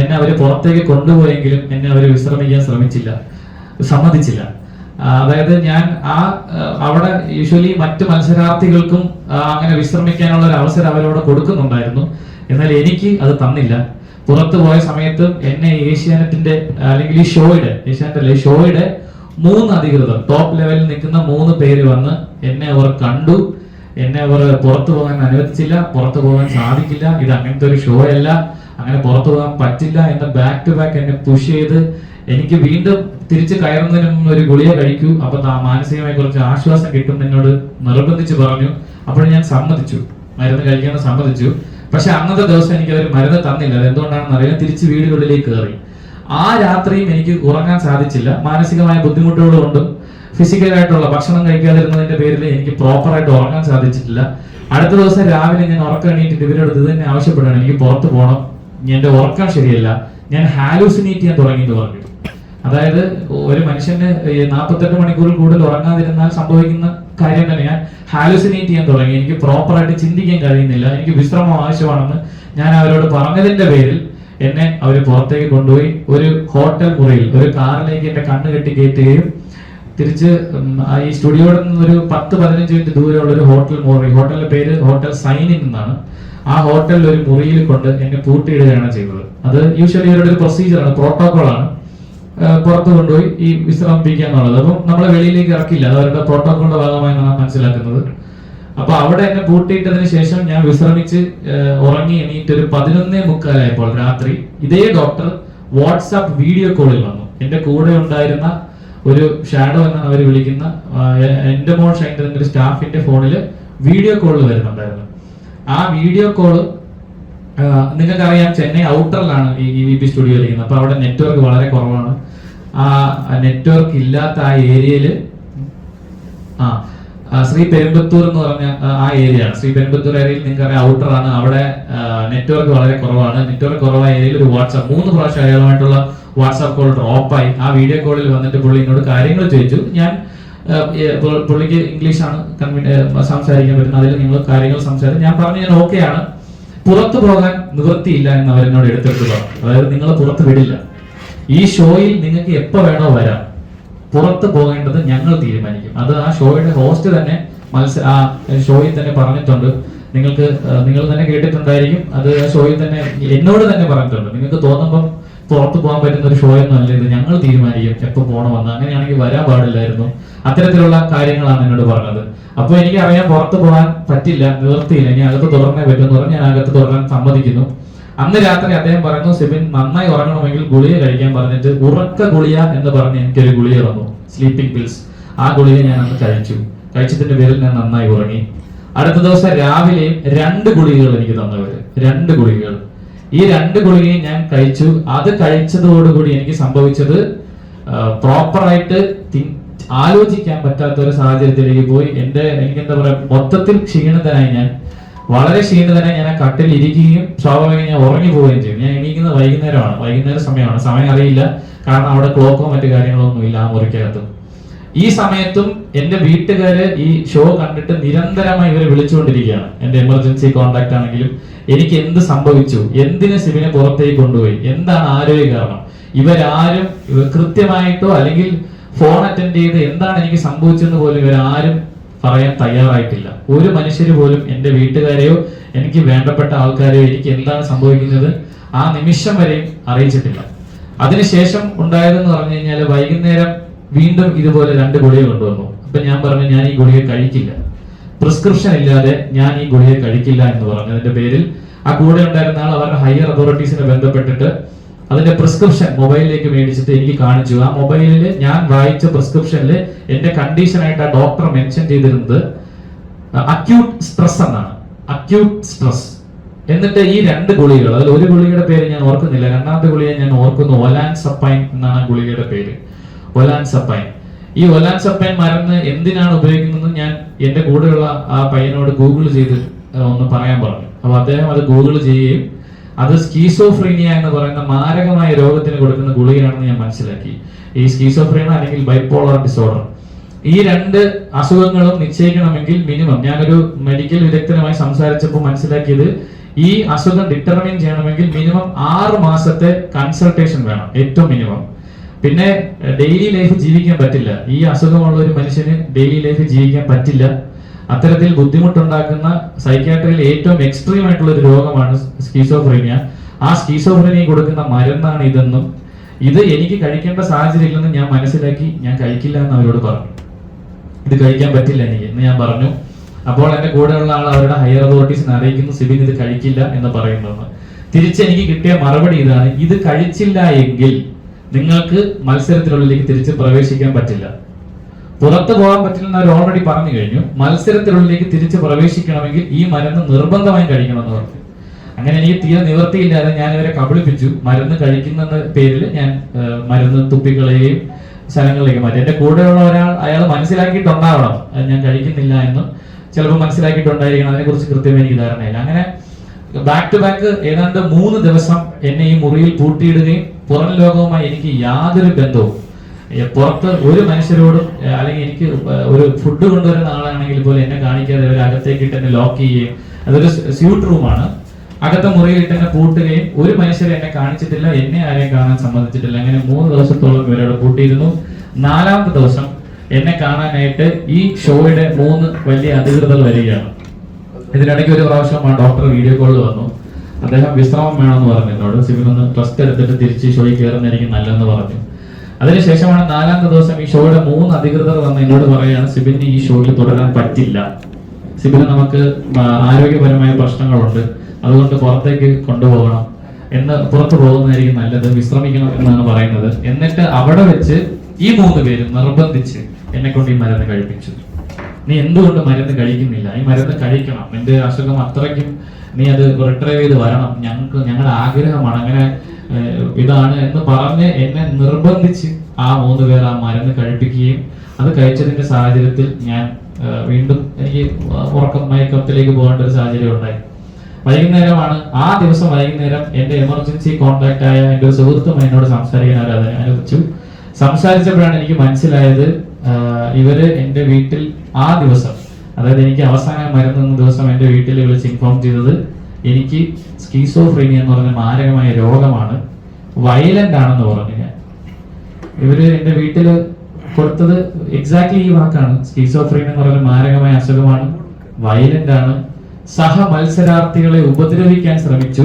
എന്നെ അവർ പുറത്തേക്ക് കൊണ്ടുപോയെങ്കിലും എന്നെ അവർ വിശ്രമിക്കാൻ ശ്രമിച്ചില്ല സമ്മതിച്ചില്ല. അതായത് ഞാൻ ആ അവിടെ യൂഷ്വലി മറ്റു മത്സരാർത്ഥികൾക്കും അങ്ങനെ വിശ്രമിക്കാനുള്ള ഒരു അവസരം അവരോട് കൊടുക്കുന്നുണ്ടായിരുന്നു. എന്നാൽ എനിക്ക് അത് തന്നില്ല. പുറത്തു പോയ സമയത്ത് എന്നെ ഏഷ്യാനെറ്റിന്റെ അല്ലെങ്കിൽ ഈ ഷോയുടെ ഏഷ്യാനെറ്റ് ഷോയുടെ മൂന്ന് അധികൃതർ ടോപ്പ് ലെവലിൽ നിൽക്കുന്ന മൂന്ന് പേര് വന്ന് എന്നെ അവർ കണ്ടു. എന്നെ അവർ പുറത്തു പോകാൻ അനുവദിച്ചില്ല പുറത്തു പോകാൻ സാധിക്കില്ല. ഇത് അങ്ങനത്തെ ഒരു ഷോ അല്ല അങ്ങനെ പുറത്തു പോകാൻ പറ്റില്ല എന്ന് ബാക്ക് ടു ബാക്ക് എന്നെ പുഷ് ചെയ്ത് എനിക്ക് വീണ്ടും തിരിച്ചു കയറുന്നതിന് മുമ്പ് ഒരു ഗുളിക കഴിക്കൂ. അപ്പൊ മാനസികമായി കുറച്ച് ആശ്വാസം കിട്ടും എന്നോട് നിർബന്ധിച്ച് പറഞ്ഞു. അപ്പോൾ ഞാൻ സമ്മതിച്ചു. മരുന്ന് കഴിക്കാൻ സമ്മതിച്ചു. പക്ഷെ അന്നത്തെ ദിവസം എനിക്ക് അവർ മരുന്ന് തന്നില്ല. അത് എന്തുകൊണ്ടാണെന്ന് അറിയാം തിരിച്ച് വീടുകളിലേക്ക് കയറി. ആ രാത്രിയും എനിക്ക് ഉറങ്ങാൻ സാധിച്ചില്ല. മാനസികമായ ബുദ്ധിമുട്ടുകൾ കൊണ്ടും ഫിസിക്കലായിട്ടുള്ള ഭക്ഷണം കഴിക്കാതിരുന്നതിന്റെ പേരിൽ എനിക്ക് പ്രോപ്പറായിട്ട് ഉറങ്ങാൻ സാധിച്ചിട്ടില്ല. അടുത്ത ദിവസം രാവിലെ ഞാൻ ഉറക്കം എണീറ്റിട്ട് ഇവരോട് ഇത് തന്നെ ആവശ്യപ്പെടുകയാണ്. എനിക്ക് പുറത്ത് പോകണം. എന്റെ ഉറക്കം ശരിയല്ല. ഞാൻ ഹാലൂസിനേറ്റ് ചെയ്യാൻ തുടങ്ങി എന്ന് പറഞ്ഞു. അതായത് ഒരു മനുഷ്യന് നാൽപ്പത്തെട്ട് മണിക്കൂറിൽ കൂടുതൽ ഉറങ്ങാതിരുന്നാൽ സംഭവിക്കുന്ന കാര്യം തന്നെ ഞാൻ ഹാലൂസിനേറ്റ് ചെയ്യാൻ തുടങ്ങി. എനിക്ക് പ്രോപ്പറായിട്ട് ചിന്തിക്കാൻ കഴിയുന്നില്ല. എനിക്ക് വിശ്രമം ആവശ്യമാണെന്ന് ഞാൻ അവരോട് പറഞ്ഞതിന്റെ പേരിൽ എന്നെ അവർ പുറത്തേക്ക് കൊണ്ടുപോയി ഒരു ഹോട്ടൽ മുറിയിൽ ഒരു കാറിലേക്ക് എന്റെ കണ്ണ് കെട്ടി കയറ്റുകയും തിരിച്ച് ഈ സ്റ്റുഡിയോയിൽ നിന്ന് ഒരു പത്ത് പതിനഞ്ച് മിനിറ്റ് ദൂരെയുള്ള ഒരു ഹോട്ടൽ മുറി ഹോട്ടലിന്റെ പേര് ഹോട്ടൽ സൈനിൻ എന്നാണ്. ആ ഹോട്ടലിൽ ഒരു മുറിയിൽ കൊണ്ട് എന്നെ പൂട്ടിയിടുകയാണ് ചെയ്തത്. അത് യൂഷ്വലി അവരുടെ ഒരു പ്രൊസീജിയറാണ് പ്രോട്ടോകോളാണ് പുറത്ത് കൊണ്ടുപോയി ഈ വിശ്രമിപ്പിക്കുക എന്നുള്ളത്. അപ്പം നമ്മളെ വെളിയിലേക്ക് ഇറക്കില്ല. അത് അവരുടെ പ്രോട്ടോകോളിന്റെ ഭാഗമായി നാം മനസ്സിലാക്കുന്നത്. അപ്പൊ അവിടെ എന്നെ പൂട്ടിയിട്ടതിന് ശേഷം ഞാൻ വിശ്രമിച്ച് ഉറങ്ങി എണീറ്റ് ഒരു പതിനൊന്നേ മുക്കാലായപ്പോൾ രാത്രി ഇതേ ഡോക്ടർ വാട്സാപ്പ് വീഡിയോ കോളിൽ വന്നു. എന്റെ കൂടെ ഉണ്ടായിരുന്ന ഒരു ഷാഡോ എന്നാണ് അവർ വിളിക്കുന്ന എന്റെ മോൾ ഷൈന്റെ ഒരു സ്റ്റാഫിന്റെ ഫോണിൽ വീഡിയോ കോൾ വരുന്നുണ്ടായിരുന്നു. ആ വീഡിയോ കോൾ നിങ്ങൾക്കറിയാം ചെന്നൈ ഔട്ടറിലാണ് ഈ വി പി സ്റ്റുഡിയോ ഇരിക്കുന്നത്. അപ്പൊ അവിടെ നെറ്റ്വർക്ക് വളരെ കുറവാണ്. ആ നെറ്റ്വർക്ക് ഇല്ലാത്ത ആ ഏരിയയിൽ ആ, ശ്രീ പെരുമ്പത്തൂർ എന്ന് പറഞ്ഞ ആ, ഏരിയ ശ്രീ പെരുമ്പത്തൂർ ഏരിയയിൽ നിങ്ങൾക്ക് ഔട്ടർ ആണ്. അവിടെ നെറ്റ്വർക്ക് വളരെ കുറവാണ്. നെറ്റ്വർക്ക് കുറവായ ഏരിയയിൽ ഒരു വാട്സാപ്പ് മൂന്ന് പ്രാവശ്യം അയാളുമായിട്ടുള്ള വാട്സാപ്പ് കോൾ ഡ്രോപ്പായി ആ വീഡിയോ കോളിൽ വന്നിട്ട് പുള്ളി എന്നോട് കാര്യങ്ങൾ ചോദിച്ചു. ഞാൻ പുള്ളിക്ക് ഇംഗ്ലീഷാണ് സംസാരിക്കാൻ പറ്റുന്നത്. അതിൽ നിങ്ങൾ കാര്യങ്ങൾ സംസാരിച്ചു ഞാൻ പറഞ്ഞു ഞാൻ ഓക്കെയാണ് പുറത്തു പോകാൻ നിവൃത്തിയില്ല എന്ന് അവരെന്നോട് എടുത്തെടുത്തു അതായത് നിങ്ങൾ പുറത്ത് വിടില്ല. ഈ ഷോയിൽ നിങ്ങൾക്ക് എപ്പോ വേണോ വരാം. പുറത്ത് പോകേണ്ടത് ഞങ്ങൾ തീരുമാനിക്കും. അത് ആ ഷോയുടെ ഹോസ്റ്റ് തന്നെ മത്സര ആ ഷോയിൽ തന്നെ പറഞ്ഞിട്ടുണ്ട്. നിങ്ങൾക്ക് നിങ്ങൾ തന്നെ കേട്ടിട്ടുണ്ടായിരിക്കും. അത് ആ ഷോയിൽ തന്നെ എന്നോട് തന്നെ പറഞ്ഞിട്ടുണ്ട്. നിങ്ങൾക്ക് തോന്നുമ്പം പുറത്തു പോകാൻ പറ്റുന്ന ഒരു ഷോ എന്നല്ല ഇത്. ഞങ്ങൾ തീരുമാനിക്കും എപ്പോൾ പോകണമെന്ന്. അങ്ങനെയാണെങ്കിൽ വരാൻ പാടില്ലായിരുന്നു. അത്തരത്തിലുള്ള കാര്യങ്ങളാണ് എന്നോട് പറഞ്ഞത്. അപ്പോൾ എനിക്ക് അറിയാൻ പുറത്തു പോകാൻ പറ്റില്ല നിവർത്തിയില്ല ഇനി അകത്ത് തുറന്നേ പറ്റുമെന്ന് പറഞ്ഞ് ഞാൻ അകത്ത് തുറക്കാൻ സമ്മതിക്കുന്നു. അന്ന് രാത്രി അദ്ദേഹം പറയുന്നു സിബിൻ നന്നായി ഉറങ്ങണമെങ്കിൽ ഗുളിക കഴിക്കാൻ പറഞ്ഞിട്ട് ഉറക്ക ഗുളിക എന്ന് പറഞ്ഞ് എനിക്കൊരു ഗുളിക തന്നു സ്ലീപ്പിംഗ് പിൽസ് ആ ഗുളിക ഞാൻ അന്ന് കഴിച്ചു. കഴിച്ചതിന്റെ പേരിൽ ഞാൻ നന്നായി ഉറങ്ങി. അടുത്ത ദിവസം രാവിലെയും രണ്ട് ഗുളികകൾ എനിക്ക് തന്നവര് രണ്ട് ഗുളികകൾ. ഈ രണ്ട് ഗുളികയും ഞാൻ കഴിച്ചു. അത് കഴിച്ചതോടുകൂടി എനിക്ക് സംഭവിച്ചത് പ്രോപ്പറായിട്ട് ആലോചിക്കാൻ പറ്റാത്ത ഒരു സാഹചര്യത്തിലേക്ക് പോയി. എന്റെ എനിക്ക് എന്താ പറയാ മൊത്തത്തിൽ ക്ഷീണിതനായി ഞാൻ വളരെ ക്ഷീണിതനായി ഞാൻ ആ കട്ടിൽ ഇരിക്കുകയും സ്വാഭാവികം ഞാൻ ഉറങ്ങി പോവുകയും ചെയ്യും. ഞാൻ എണീക്കുന്നത് വൈകുന്നേരമാണ്. വൈകുന്നേര സമയമാണ്. സമയം അറിയില്ല. കാരണം അവിടെ ക്ലോക്കോ മറ്റു കാര്യങ്ങളോ ഒന്നും ഇല്ല ആ മുറിക്കകത്ത്. ഈ സമയത്തും എന്റെ വീട്ടുകാര് ഈ ഷോ കണ്ടിട്ട് നിരന്തരമായി ഇവരെ വിളിച്ചുകൊണ്ടിരിക്കുകയാണ്. എന്റെ എമർജൻസി കോണ്ടാക്ട് ആണെങ്കിലും എനിക്ക് എന്ത് സംഭവിച്ചു? എന്തിന് സിബിനെ പുറത്തേക്ക് കൊണ്ടുപോയി? എന്താണ് ആരോഗ്യ കാരണം? ഇവരാരും കൃത്യമായിട്ടോ അല്ലെങ്കിൽ ഫോൺ അറ്റൻഡ് ചെയ്ത് എന്താണ് എനിക്ക് സംഭവിച്ചെന്ന് പോലും ഇവരാരും പറയാൻ തയ്യാറായിട്ടില്ല. ഒരു മനുഷ്യര് പോലും എന്റെ വീട്ടുകാരെയോ എനിക്ക് വേണ്ടപ്പെട്ട ആൾക്കാരെയോ എനിക്ക് എന്താണ് സംഭവിക്കുന്നത് ആ നിമിഷം വരെയും അറിയിച്ചിട്ടില്ല. അതിനുശേഷം ഉണ്ടായതെന്ന് പറഞ്ഞു കഴിഞ്ഞാൽ വൈകുന്നേരം വീണ്ടും ഇതുപോലെ രണ്ട് ഗുളിക കൊണ്ടുവന്നു. അപ്പൊ ഞാൻ പറഞ്ഞു ഞാൻ ഈ ഗുളിക കഴിക്കില്ല. പ്രിസ്ക്രിപ്ഷൻ ഇല്ലാതെ ഞാൻ ഈ ഗുളിക കഴിക്കില്ല എന്ന് പറഞ്ഞതിന്റെ പേരിൽ ആ കൂടെ ഉണ്ടായിരുന്ന ആൾ അവരുടെ ഹയർ അതോറിറ്റീസിനെ ബന്ധപ്പെട്ടിട്ട് അതിന്റെ പ്രിസ്ക്രിപ്ഷൻ മൊബൈലിലേക്ക് മേടിച്ചിട്ട് എനിക്ക് കാണിച്ചു. ആ മൊബൈലിൽ ഞാൻ വായിച്ച പ്രിസ്ക്രിപ്ഷനിൽ എന്റെ കണ്ടീഷനായിട്ട് ആ ഡോക്ടർ മെൻഷൻ ചെയ്തിരുന്നത് അക്യൂട്ട് സ്ട്രെസ് എന്നാണ്. അക്യൂട്ട് സ്ട്രെസ് എന്നിട്ട് ഈ രണ്ട് ഗുളികൾ അതിൽ ഒരു ഗുളികയുടെ പേര് ഞാൻ ഓർക്കുന്നില്ല. രണ്ടാമത്തെ ഗുളിക ഞാൻ ഓർക്കുന്നു ഒലാൻ സപ്പൈൻ എന്നാണ് ഗുളികയുടെ പേര്. ഒലാൻ സപ്പൈൻ ഈ ഒലാൻ സപ്പൈൻ മരുന്ന് എന്തിനാണ് ഉപയോഗിക്കുന്നത് ഞാൻ എന്റെ കൂടെയുള്ള ആ പയ്യനോട് ഗൂഗിൾ ചെയ്ത് ഒന്ന് പറയാൻ പറഞ്ഞു. അപ്പൊ അദ്ദേഹം അത് ഗൂഗിൾ ചെയ്യുകയും അത് സ്കീസോഫ്രീനിയ എന്ന് പറയുന്ന മാരകമായ രോഗത്തിന് കൊടുക്കുന്ന ഗുളികയാണെന്ന് ഞാൻ മനസ്സിലാക്കി. ഈ സ്കീസോഫ്രീന അല്ലെങ്കിൽ ബൈപ്പോളർ ഡിസോർഡർ ഈ രണ്ട് അസുഖങ്ങളും നിശ്ചയിക്കണമെങ്കിൽ മിനിമം ഞാനൊരു മെഡിക്കൽ വിദഗ്ധനുമായി സംസാരിച്ചപ്പോൾ മനസ്സിലാക്കിയത് ഈ അസുഖം ഡിറ്റർമിൻ ചെയ്യണമെങ്കിൽ മിനിമം ആറ് മാസത്തെ കൺസൾട്ടേഷൻ വേണം ഏറ്റവും മിനിമം പിന്നെ ഡെയിലി ലൈഫ് ജീവിക്കാൻ പറ്റില്ല. ഈ അസുഖമുള്ള ഒരു മനുഷ്യന് ഡെയിലി ലൈഫ് ജീവിക്കാൻ പറ്റില്ല. അത്തരത്തിൽ ബുദ്ധിമുട്ടുണ്ടാക്കുന്ന സൈക്യാട്രിയിൽ ഏറ്റവും എക്സ്ട്രീം ആയിട്ടുള്ള ഒരു രോഗമാണ് സ്കീസോഫ്രീനിയ ആ സ്കീസോഫ്രീനിയ കൊടുക്കുന്ന മരുന്നാണ് ഇതെന്നും ഇത് എനിക്ക് കഴിക്കേണ്ട സാഹചര്യം ഇല്ലെന്ന് ഞാൻ മനസ്സിലാക്കി ഞാൻ കഴിക്കില്ല എന്ന് അവരോട് പറഞ്ഞു. ഇത് കഴിക്കാൻ പറ്റില്ല എനിക്ക് എന്ന് ഞാൻ പറഞ്ഞു. അപ്പോൾ എന്റെ കൂടെയുള്ള ആൾ അവരുടെ ഹയർ അതോറിറ്റീസിനെ അറിയിക്കുന്നു സിബിൻ ഇത് കഴിക്കില്ല എന്ന് പറയുന്നത് തിരിച്ച് എനിക്ക് കിട്ടിയ മറുപടി ഇതാണ് ഇത് കഴിച്ചില്ല എങ്കിൽ നിങ്ങൾക്ക് മത്സരത്തിനുള്ളിലേക്ക് തിരിച്ച് പ്രവേശിക്കാൻ പറ്റില്ല. പുറത്തു പോകാൻ പറ്റില്ലെന്ന് അവർ ഓൾറെഡി പറഞ്ഞു കഴിഞ്ഞു. മത്സരത്തിനുള്ളിലേക്ക് തിരിച്ച് പ്രവേശിക്കണമെങ്കിൽ ഈ മരുന്ന് നിർബന്ധമായും കഴിക്കണം എന്ന് പറഞ്ഞു. അങ്ങനെ എനിക്ക് തീരെ നിവർത്തിയില്ലാതെ ഞാൻ ഇവരെ കബളിപ്പിച്ചു. മരുന്ന് കഴിക്കുന്ന പേരിൽ ഞാൻ മരുന്ന് തുപ്പിക്കളയുകയും സ്ഥലങ്ങളിലേക്ക് മാറ്റി. എന്റെ കൂടെയുള്ള ഒരാൾ അയാൾ മനസ്സിലാക്കിയിട്ടുണ്ടാവണം ഞാൻ കഴിക്കുന്നില്ല എന്ന് ചിലപ്പോൾ മനസ്സിലാക്കിയിട്ടുണ്ടായിരിക്കണം. അതിനെ കുറിച്ച് കൃത്യമായി എനിക്ക് ധാരണയില്ല. അങ്ങനെ ബാക്ക് ടു ബാക്ക് ഏതാണ്ട് മൂന്ന് ദിവസം എന്നെ ഈ മുറിയിൽ പൂട്ടിയിടുകയും പുറം ലോകവുമായി എനിക്ക് യാതൊരു ബന്ധവും പുറത്ത് ഒരു മനുഷ്യരോടും അല്ലെങ്കിൽ എനിക്ക് ഒരു ഫുഡ് കൊണ്ടുവരുന്ന ആളാണെങ്കിൽ പോലും എന്നെ കാണിക്കാതെ അവർ അകത്തേക്ക് ഇട്ട് എന്നെ ലോക്ക് ചെയ്യുകയും അതൊരു സ്യൂട്ട് റൂമാണ് അകത്തെ മുറിയിൽ ഇട്ട് എന്നെ പൂട്ടുകയും ഒരു മനുഷ്യരെ എന്നെ കാണിച്ചിട്ടില്ല എന്നെ ആരെയും കാണാൻ സമ്മതിച്ചിട്ടില്ല. അങ്ങനെ മൂന്ന് ദിവസത്തോളം ഇവരോട് പൂട്ടിയിരുന്നു. നാലാമത്തെ ദിവസം എന്നെ കാണാനായിട്ട് ഈ ഷോയുടെ മൂന്ന് വലിയ അധികൃതർ വരികയാണ്. ഇതിനിടയ്ക്ക് ഒരു പ്രാവശ്യം ആ ഡോക്ടർ വീഡിയോ കോളിൽ വന്നു. അദ്ദേഹം വിശ്രമം വേണമെന്ന് പറഞ്ഞു. എന്നോട് സിവിൽ ഒന്ന് എടുത്തിട്ട് തിരിച്ച് ഷോയിൽ കയറുന്നതായിരിക്കും നല്ലതെന്ന് പറഞ്ഞു. അതിനുശേഷമാണ് നാലാമത്തെ ദിവസം ഈ ഷോയുടെ മൂന്ന് അധികൃതർ വന്ന് എന്നോട് പറയുകയാണ് സിബിന് ഈ ഷോയിൽ തുടരാൻ പറ്റില്ല. സിബിന് നമുക്ക് ആരോഗ്യപരമായ പ്രശ്നങ്ങളുണ്ട്. അതുകൊണ്ട് പുറത്തേക്ക് കൊണ്ടുപോകണം. എന്ന് പുറത്തു പോകുന്നതായിരിക്കും നല്ലത്. വിശ്രമിക്കണം എന്നാണ് പറയുന്നത്. എന്നിട്ട് അവിടെ വെച്ച് ഈ മൂന്ന് പേരും നിർബന്ധിച്ച് എന്നെ കൊണ്ട് ഈ മരുന്ന് കഴിപ്പിച്ചു. നീ എന്തുകൊണ്ട് മരുന്ന് കഴിക്കുന്നില്ല? ഈ മരുന്ന് കഴിക്കണം. എന്റെ അസുഖം അത്രയ്ക്കും നീ അത് റിട്രൈവ് ചെയ്ത് വരണം. ഞങ്ങൾക്ക് ഞങ്ങളുടെ ആഗ്രഹമാണ്. അങ്ങനെ ഇതാണ് എന്ന് പറഞ്ഞ് എന്നെ നിർബന്ധിച്ച് ആ മൂന്ന് പേർ ആ മരുന്ന് കഴിപ്പിക്കുകയും അത് കഴിച്ചതിന്റെ സാഹചര്യത്തിൽ ഞാൻ വീണ്ടും എനിക്ക് ഉറക്കം മയക്കത്തിലേക്ക് പോകേണ്ട ഒരു സാഹചര്യം ഉണ്ടായി. വൈകുന്നേരമാണ് ആ ദിവസം വൈകുന്നേരം എന്റെ എമർജൻസി കോൺടാക്ട് ആയ എന്റെ ഒരു സുഹൃത്തും എന്നോട് സംസാരിക്കാൻ അവർ അതിനെ അനുവദിച്ചു സംസാരിച്ചപ്പോഴാണ് എനിക്ക് മനസ്സിലായത് ഇവർ എന്റെ വീട്ടിൽ ആ ദിവസം അതായത് എനിക്ക് അവസാനം മരുന്നുന്ന ദിവസം എന്റെ വീട്ടിൽ വിളിച്ച് ഇൻഫോം ചെയ്തത് എനിക്ക് സ്കീസോഫ്രീനിയ എന്ന് പറഞ്ഞ മാരകമായ രോഗമാണ്. വയലന്റ് ആണെന്ന് പറഞ്ഞു ഞാൻ. ഇവർ എന്റെ വീട്ടിൽ കൊടുത്തത് എക്സാക്ട്ലി ഈ വാക്കാണ്. സ്കീസോഫ്രീൻ എന്ന് പറഞ്ഞ മാരകമായ അസുഖമാണ്. വയലന്റ് ആണ്. സഹ മത്സരാർത്ഥികളെ ഉപദ്രവിക്കാൻ ശ്രമിച്ചു.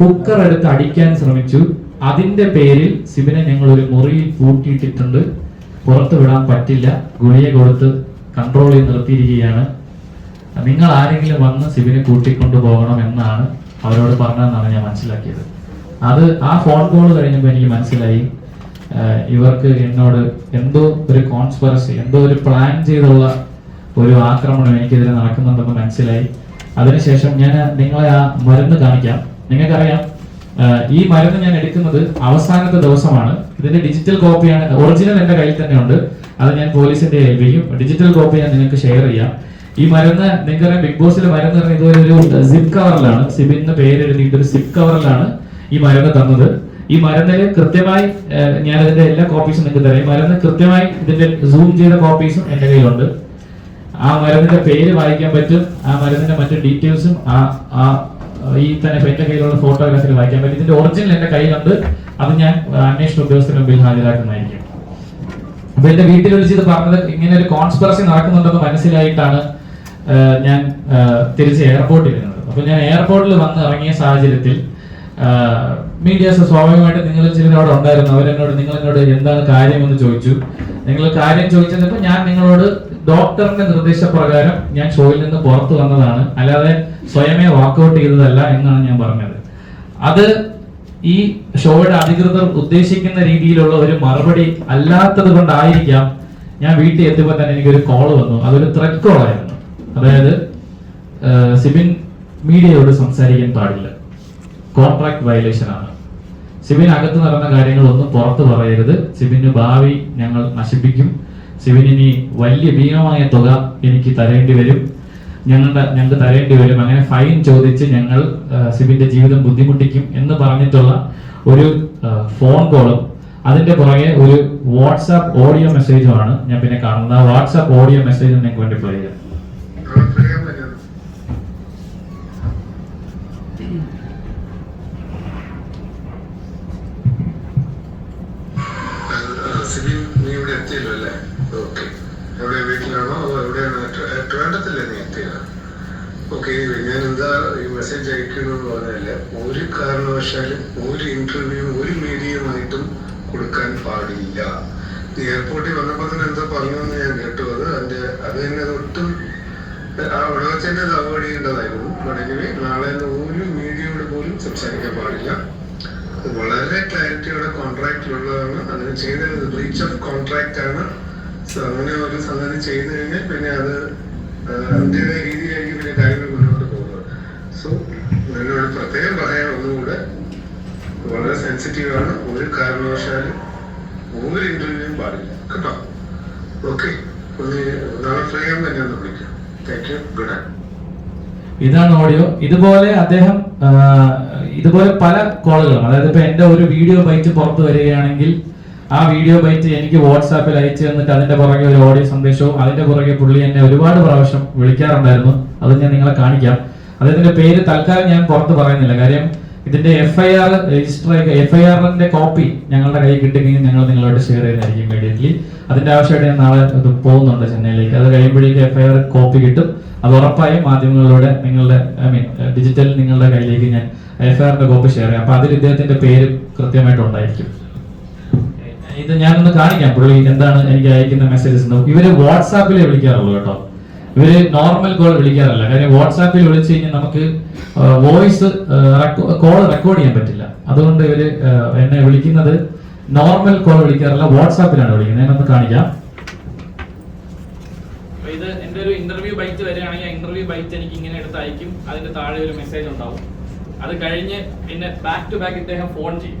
കുക്കർ എടുത്ത് അടിക്കാൻ ശ്രമിച്ചു. അതിന്റെ പേരിൽ സിബിനെ ഞങ്ങൾ ഒരു മുറിയിൽ പൂട്ടിയിട്ടിട്ടുണ്ട്. പുറത്തു വിടാൻ പറ്റില്ല. ഗുളിക കൊടുത്ത് കൺട്രോൾ ചെയ്ത് നിർത്തിയിരിക്കുകയാണ്. നിങ്ങൾ ആരെങ്കിലും വന്ന് സിബിനെ കൂട്ടിക്കൊണ്ടു പോകണം എന്നാണ് അവരോട് പറഞ്ഞതെന്നാണ് ഞാൻ മനസ്സിലാക്കിയത്. അത് ആ ഫോൺ കോൾ കഴിഞ്ഞപ്പോൾ എനിക്ക് മനസ്സിലായി. ഇവർക്ക് എന്നോട് എന്തോ ഒരു കോൺസ്പെറസി എന്തോ ഒരു പ്ലാൻ ചെയ്തുള്ള ഒരു ആക്രമണം എനിക്കെതിരെ നടക്കുന്നുണ്ടെന്ന് മനസ്സിലായി. അതിനുശേഷം ഞാൻ നിങ്ങളെ ആ മരുന്ന് കാണിക്കാം. നിങ്ങൾക്കറിയാം ഈ മരുന്ന് ഞാൻ എടുക്കുന്നത് അവസാനത്തെ ദിവസമാണ്. ഇതിന്റെ ഡിജിറ്റൽ കോപ്പിയാണ് ഒറിജിനൽ എന്റെ കയ്യിൽ തന്നെ ഉണ്ട് അത് ഞാൻ പോലീസിന്റെ ഏൽപ്പിക്കും ഡിജിറ്റൽ കോപ്പി ഞാൻ നിങ്ങൾക്ക് ഷെയർ ചെയ്യാം. ഈ മരുന്ന് നിങ്ങൾക്കറിയാം ബിഗ് ബോസിൽ മരുന്ന് പറഞ്ഞ ഇതുപോലെ ഒരു സിപ്പ് കവറിലാണ് സിബിന്റെ പേര് എഴുതിയിട്ട് ഒരു സിപ്പ് കവറിലാണ് ഈ മരുന്ന് തന്നത്. ഈ മരുന്നിൽ കൃത്യമായി ഞാൻ അതിന്റെ എല്ലാ കോപ്പീസും നിങ്ങൾക്ക് തരാം. ഈ മരുന്ന് കൃത്യമായി ഇതിന്റെ സൂം ചെയ്ത കോപ്പീസും എന്റെ കയ്യിലുണ്ട്. ആ മരുന്നിന്റെ പേര് വായിക്കാൻ പറ്റും. ആ മരുന്നിന്റെ മറ്റു ഡീറ്റെയിൽസും ആ ആ ഈ തന്നെ എന്റെ കയ്യിലുള്ള ഫോട്ടോഗ്രാഫിൽ വായിക്കാൻ പറ്റും. ഇതിന്റെ ഒറിജിനൽ എന്റെ കയ്യിലുണ്ട്. അത് ഞാൻ അന്വേഷണ ഉദ്യോഗസ്ഥന് മുമ്പിൽ ഹാജരാക്കുന്നതായിരിക്കും. അപ്പൊ എന്റെ വീട്ടിൽ വിളിച്ച് പറഞ്ഞത് ഇങ്ങനെ ഒരു കോൺസ്പിറസി നടക്കുന്നുണ്ടെന്ന് മനസ്സിലായിട്ടാണ് ഞാൻ തിരിച്ച് എയർപോർട്ടിൽ ഇരുന്നത് അപ്പൊ ഞാൻ എയർപോർട്ടിൽ വന്ന് ഇറങ്ങിയ സാഹചര്യത്തിൽ മീഡിയാസ് സ്വാഭാവികമായിട്ട് നിങ്ങൾ ചിലർ അവിടെ ഉണ്ടായിരുന്നു. അവരെന്നോട് നിങ്ങൾ എന്നോട് എന്താണ് കാര്യമെന്ന് ചോദിച്ചു. നിങ്ങൾ കാര്യം ചോദിച്ചപ്പോൾ ഞാൻ നിങ്ങളോട് ഡോക്ടറിന്റെ നിർദ്ദേശപ്രകാരം ഞാൻ ഷോയിൽ നിന്ന് പുറത്തു വന്നതാണ്. അല്ലാതെ സ്വയമേ വാക്കൗട്ട് ചെയ്തതല്ല എന്നാണ് ഞാൻ പറഞ്ഞത്. അത് ഈ ഷോയുടെ അധികൃതർ ഉദ്ദേശിക്കുന്ന രീതിയിലുള്ള ഒരു മറുപടി അല്ലാത്തത് കൊണ്ടായിരിക്കാം ഞാൻ വീട്ടിൽ എത്തുമ്പോൾ തന്നെ എനിക്കൊരു കോൾ വന്നു. അതൊരു ത്രെഡ് കോൾ ആയിരുന്നു. അതായത് സിബിൻ മീഡിയയോട് സംസാരിക്കാൻ പാടില്ല. കോൺട്രാക്ട് വയലേഷൻ ആണ്. സിബിൻ അകത്ത് നടന്ന കാര്യങ്ങളൊന്നും പുറത്ത് പറയരുത്. സിബിന് ഭാവി ഞങ്ങൾ നശിപ്പിക്കും. സിബിൻ ഇനി വലിയ ഭീമമായ തുക എനിക്ക് തരേണ്ടി വരും. ഞങ്ങളുടെ ഞങ്ങൾക്ക് തരേണ്ടി വരും. അങ്ങനെ ഫൈൻ ചോദിച്ച് ഞങ്ങൾ സിബിന്റെ ജീവിതം ബുദ്ധിമുട്ടിക്കും എന്ന് പറഞ്ഞിട്ടുള്ള ഒരു ഫോൺ കോളും അതിന്റെ പുറകെ ഒരു വാട്സാപ്പ് ഓഡിയോ മെസ്സേജുമാണ് ഞാൻ പിന്നെ കാണുന്നത്. വാട്സാപ്പ് ഓഡിയോ മെസ്സേജ് നിങ്ങൾക്ക് വേണ്ടി പ്ലേ ചെയ്യാം. സിബിൻ നീ ഇവിടെ എത്തിയല്ലോ അല്ലേ ഓക്കെ എവിടെ വീട്ടിലാണോ അതോ എവിടെയാണ് ട്ര- നീ എത്തിയത് ഓക്കെ ഞാൻ എന്താ ഈ മെസ്സേജ് അയക്കണമെന്ന് പറഞ്ഞാൽ ഒരു കാരണവശാലും ഒരു ഇന്റർവ്യൂ ഒരു മീഡിയയുമായിട്ടും കൊടുക്കാൻ പാടില്ല എയർപോർട്ടിൽ വന്നപ്പോൾ തന്നെ എന്താ പറഞ്ഞതെന്ന് ഞാൻ കേട്ടു അത് അതിന്റെ അത് തന്നെ ഒട്ടും തന്നെ അത് അവോയ്ഡ് നാളെ ഒരു മീഡിയയോട് പോലും സംസാരിക്കാൻ പാടില്ല. വളരെ ക്ലാരിറ്റിയോടെ കോൺട്രാക്റ്റിലുള്ളതാണ് അങ്ങനെ ചെയ്തത് ബ്രീച്ച് ഓഫ് കോൺട്രാക്റ്റ് ആണ്. അങ്ങനെ ഒരു സംഗതി ചെയ്തു കഴിഞ്ഞാൽ പിന്നെ അത് ആ, അതിന്റേതായ രീതിയിലായിരിക്കും പിന്നെ കാര്യങ്ങൾ മുന്നോട്ട് പോകുന്നത്. സോ എന്നോട് പ്രത്യേകം പറയാൻ ഒന്നുകൂടെ. വളരെ സെൻസിറ്റീവ് ആണ്. ഒരു കാരണവശാലും ഒരു ഇന്റർവ്യൂവും പാടില്ല. കേട്ടോ? ഓക്കെ ഒന്ന് നാളെ ഫ്രീ ആകുമ്പോൾ തന്നെ ഒന്ന് വിളിക്കാം. ഇതാണ് ഓഡിയോ ഇതുപോലെ അദ്ദേഹം ഇതുപോലെ പല കോളുകളും അതായത് ഇപ്പൊ എന്റെ ഒരു വീഡിയോ ബൈറ്റ് പുറത്തു വരികയാണെങ്കിൽ ആ വീഡിയോ ബൈറ്റ് എനിക്ക് വാട്സാപ്പിൽ അയച്ചു തന്നിട്ട് അതിന്റെ പുറകെ ഒരു ഓഡിയോ സന്ദേശവും അതിന്റെ പുറകെ പുള്ളി എന്നെ ഒരുപാട് പ്രാവശ്യം വിളിക്കാറുണ്ടായിരുന്നു. അത് ഞാൻ നിങ്ങളെ കാണിക്കാം. അദ്ദേഹത്തിന്റെ പേര് തൽക്കാലം ഞാൻ പുറത്ത് പറയുന്നില്ല. കാര്യം ഇതിന്റെ F I R register F I ആറിന്റെ കോപ്പി ഞങ്ങളുടെ കയ്യിൽ കിട്ടുകയും ഞങ്ങൾ നിങ്ങളോട് ഷെയർ ചെയ്യുന്നതായിരിക്കും ഇമീഡിയറ്റ്ലി അതിന്റെ ആവശ്യമായിട്ട് ഞാൻ നാളെ ഇത് പോകുന്നുണ്ട് ചെന്നൈയിലേക്ക്. അത് കഴിയുമ്പോഴേക്കും എഫ് ഐ ആർ കോപ്പി കിട്ടും. അത് ഉറപ്പായും മാധ്യമങ്ങളിലൂടെ നിങ്ങളുടെ ഐ മീൻ ഡിജിറ്റൽ നിങ്ങളുടെ കയ്യിലേക്ക് ഞാൻ എഫ് ഐ ആറിന്റെ കോപ്പി ഷെയർ ചെയ്യാം. അപ്പൊ അതിൽ ഇദ്ദേഹത്തിന്റെ പേര് കൃത്യമായിട്ട് ഉണ്ടായിരിക്കും. ഇത് ഞാനൊന്ന് കാണിക്കാം. പുള്ളി എന്താണ് എനിക്ക് അയക്കുന്ന മെസ്സേജസ് ഇവർ വാട്സാപ്പിലേ വിളിക്കാറുള്ളൂ കേട്ടോ. ഇവർ നോർമൽ കോൾ വിളിക്കാറില്ല. കാര്യം വാട്സാപ്പിൽ വിളിച്ചു കഴിഞ്ഞാൽ നമുക്ക് വോയിസ് കോൾ റെക്കോർഡ് ചെയ്യാൻ പറ്റില്ല. അതുകൊണ്ട് ഇവർ എന്നെ വിളിക്കുന്നത് നോർമൽ കോൾ വിളിക്കാറില്ല വാട്സാപ്പിലാണ് വിളിക്കുന്നത്. ഞാനൊന്ന് കാണിക്കാം. ഇത് എന്റെ ഒരു ഇന്റർവ്യൂ ബൈറ്റ് വരികയാണെങ്കിൽ ഇന്റർവ്യൂ ബൈറ്റ് എനിക്ക് ഇങ്ങനെ എടുത്ത് അയക്കും. അതിന്റെ താഴെ ഒരു മെസ്സേജ് ഉണ്ടാവും. അത് കഴിഞ്ഞ് പിന്നെ ബാക്ക് ടു ബാക്ക് ഇദ്ദേഹം ഫോൺ ചെയ്യും.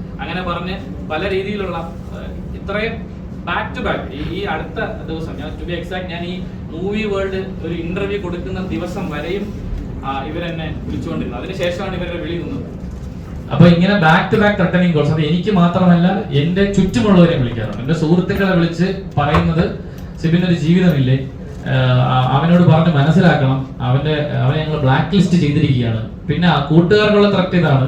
അങ്ങനെ പറഞ്ഞ് പല രീതിയിലുള്ള ഇത്രയും ബാക്ക് ടു ബാക്ക് ഈ അടുത്ത ദിവസം ഞാൻ ടു ബി എക്സാക്ട് ഞാൻ ഈ മൂവി വേൾഡ് ഒരു ഇന്റർവ്യൂ കൊടുക്കുന്ന ദിവസം വരെയും ഇവരെന്നെ വിളിച്ചുകൊണ്ടിരുന്നു. അതിനുശേഷമാണ് ഇവരുടെ വിളി നിന്നത്. അപ്പൊ ഇങ്ങനെ ബാക്ക് ടു ബാക്ക് തട്ടണിങ് കോൾസ് അത് എനിക്ക് മാത്രമല്ല എന്റെ ചുറ്റുമുള്ളവരെ വിളിക്കാറുണ്ട്. എന്റെ സുഹൃത്തുക്കളെ വിളിച്ച് പറയുന്നത് സിബിന് ഒരു ജീവിതമില്ലേ? അവനോട് പറഞ്ഞ് മനസ്സിലാക്കണം. അവന്റെ അവനെ ഞങ്ങൾ ബ്ലാക്ക് ലിസ്റ്റ് ചെയ്തിരിക്കുകയാണ്. പിന്നെ കൂട്ടുകാർക്കുള്ള ത്രട്ട് ഇതാണ്.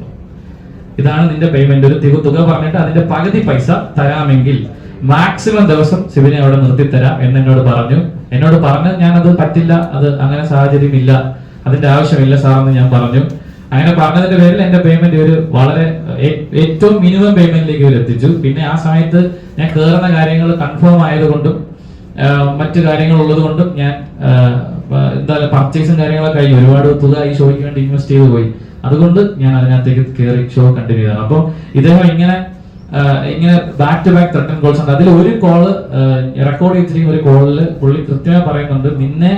ഇതാണ് നിന്റെ പേയ്മെന്റ് ഒരു തുക തുക പറഞ്ഞിട്ട് അതിന്റെ പകുതി പൈസ തരാമെങ്കിൽ മാക്സിമം ദിവസം ശിവനെ അവിടെ നിർത്തി തരാം എന്ന് എന്നോട് പറഞ്ഞു. എന്നോട് പറഞ്ഞ് ഞാൻ അത് പറ്റില്ല അത് അങ്ങനെ സാഹചര്യമില്ല അതിന്റെ ആവശ്യമില്ല സാർ എന്ന് ഞാൻ പറഞ്ഞു. അങ്ങനെ പറഞ്ഞതിന്റെ പേരിൽ എന്റെ പേയ്മെന്റ് ഒരു വളരെ ഏറ്റവും മിനിമം പേയ്മെന്റിലേക്ക് ഇവർ എത്തിച്ചു. പിന്നെ ആ സമയത്ത് ഞാൻ കയറുന്ന കാര്യങ്ങൾ കൺഫേം ആയതുകൊണ്ടും മറ്റു കാര്യങ്ങൾ ഉള്ളതുകൊണ്ടും ഞാൻ എന്താ പറയുക പർച്ചേസും കാര്യങ്ങളൊക്കെ കഴിഞ്ഞു ഒരുപാട് തുക ഈ ഷോയ്ക്ക് വേണ്ടി ഇൻവെസ്റ്റ് ചെയ്തു പോയി. അതുകൊണ്ട് ഞാൻ അതിനകത്തേക്ക് കയറി ഷോ കണ്ടിന്യൂ ചെയ്തതാണ്. അപ്പോൾ ഇദ്ദേഹം ഇങ്ങനെ ഇങ്ങനെ back to back threaten calls ഉണ്ട്. അതിൽ ഒരു കോൾ റെക്കോർഡ് ചെയ്തിരിക്കുന്ന ഒരു കോളിൽ പുള്ളി കൃത്യമായി പറയുന്നുണ്ട് നിന്നെ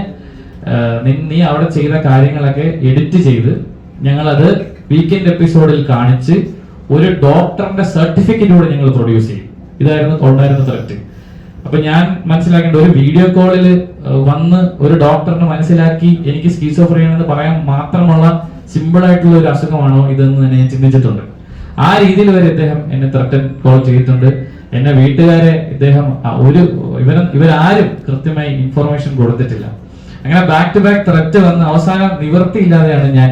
നീ അവിടെ ചെയ്ത കാര്യങ്ങളൊക്കെ എഡിറ്റ് ചെയ്ത് ഞങ്ങളത് വീക്കെൻഡ് എപ്പിസോഡിൽ കാണിച്ച് ഒരു ഡോക്ടറിന്റെ സർട്ടിഫിക്കറ്റ് കൂടെ ഞങ്ങൾ പ്രൊഡ്യൂസ് ചെയ്യും. ഇതായിരുന്നു ഉണ്ടായിരുന്ന ത്രെറ്റ് അപ്പൊ ഞാൻ മനസ്സിലാക്കേണ്ട ഒരു വീഡിയോ കോളിൽ വന്ന് ഒരു ഡോക്ടറിനെ മനസ്സിലാക്കി എനിക്ക് സ്കീസോഫ്രീൻ എന്ന് പറയാൻ മാത്രമുള്ള സിമ്പിൾ ആയിട്ടുള്ള ഒരു അസുഖമാണോ ഇതെന്ന് തന്നെ ഞാൻ ചിന്തിച്ചിട്ടുണ്ട്. ആ രീതിയിൽ വരെ ഇദ്ദേഹം എന്നെ ത്രട്ടൻ കോൾ ചെയ്തിട്ടുണ്ട്. എന്നെ വീട്ടുകാരെ ഇദ്ദേഹം ഒരു ഇവരും ഇവരാരും കൃത്യമായി ഇൻഫർമേഷൻ കൊടുത്തിട്ടില്ല. അങ്ങനെ ബാക്ക് ടു ബാക്ക് ത്രറ്റ് വന്ന് അവസാനം നിവൃത്തിയില്ലാതെയാണ് ഞാൻ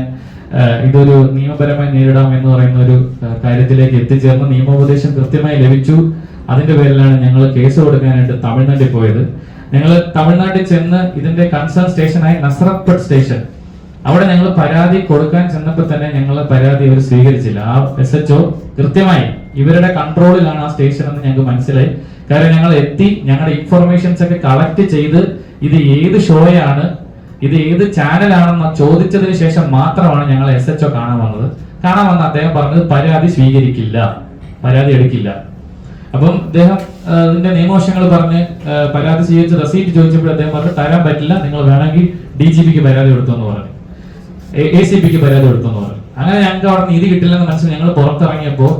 ഇതൊരു നിയമപരമായി നേരിടാം എന്ന് പറയുന്ന ഒരു കാര്യത്തിലേക്ക് എത്തിച്ചേർന്ന് നിയമോപദേശം കൃത്യമായി ലഭിച്ചു. അതിന്റെ പേരിലാണ് ഞങ്ങൾ കേസ് കൊടുക്കാനായിട്ട് തമിഴ്നാട്ടിൽ പോയത്. ഞങ്ങൾ തമിഴ്നാട്ടിൽ ചെന്ന് ഇതിന്റെ കൺസേൺ സ്റ്റേഷനായ നസറപ്പട്ട് സ്റ്റേഷൻ അവിടെ ഞങ്ങൾ പരാതി കൊടുക്കാൻ ചെന്നപ്പോൾ തന്നെ ഞങ്ങൾ പരാതി ഇവർ സ്വീകരിച്ചില്ല. ആ എസ് എച്ച് കൃത്യമായി ഇവരുടെ കൺട്രോളിലാണ് ആ സ്റ്റേഷൻ എന്ന് ഞങ്ങൾക്ക് മനസ്സിലായി. കാരണം ഞങ്ങൾ എത്തി ഞങ്ങളുടെ ഇൻഫർമേഷൻസ് ഒക്കെ കളക്ട് ചെയ്ത് ഇത് ഏത് ഷോയാണ് ഇത് ഏത് ചാനലാണെന്ന് ചോദിച്ചതിന് ശേഷം മാത്രമാണ് ഞങ്ങൾ എസ് എച്ച് കാണാൻ വന്നത്. കാണാൻ വന്ന അദ്ദേഹം പറഞ്ഞത് പരാതി സ്വീകരിക്കില്ല പരാതി എടുക്കില്ല. അപ്പം അദ്ദേഹം ഇതിന്റെ നിയമവശങ്ങൾ പറഞ്ഞ് പരാതി സ്വീകരിച്ച് റെസീറ്റ് ചോദിച്ചപ്പോൾ അദ്ദേഹം പറഞ്ഞു തരാൻ പറ്റില്ല നിങ്ങൾ വേണമെങ്കിൽ ഡി ജി പിക്ക് പരാതി കൊടുത്തു എന്ന് പറഞ്ഞു. എ സി പിക്ക് പരാതി കൊടുത്തെന്ന് പറഞ്ഞു. അങ്ങനെ ഞങ്ങൾക്ക് അവിടെ നീതി കിട്ടില്ലെന്ന് മനസ്സിൽ ഞങ്ങൾ പുറത്തിറങ്ങിയപ്പോൾ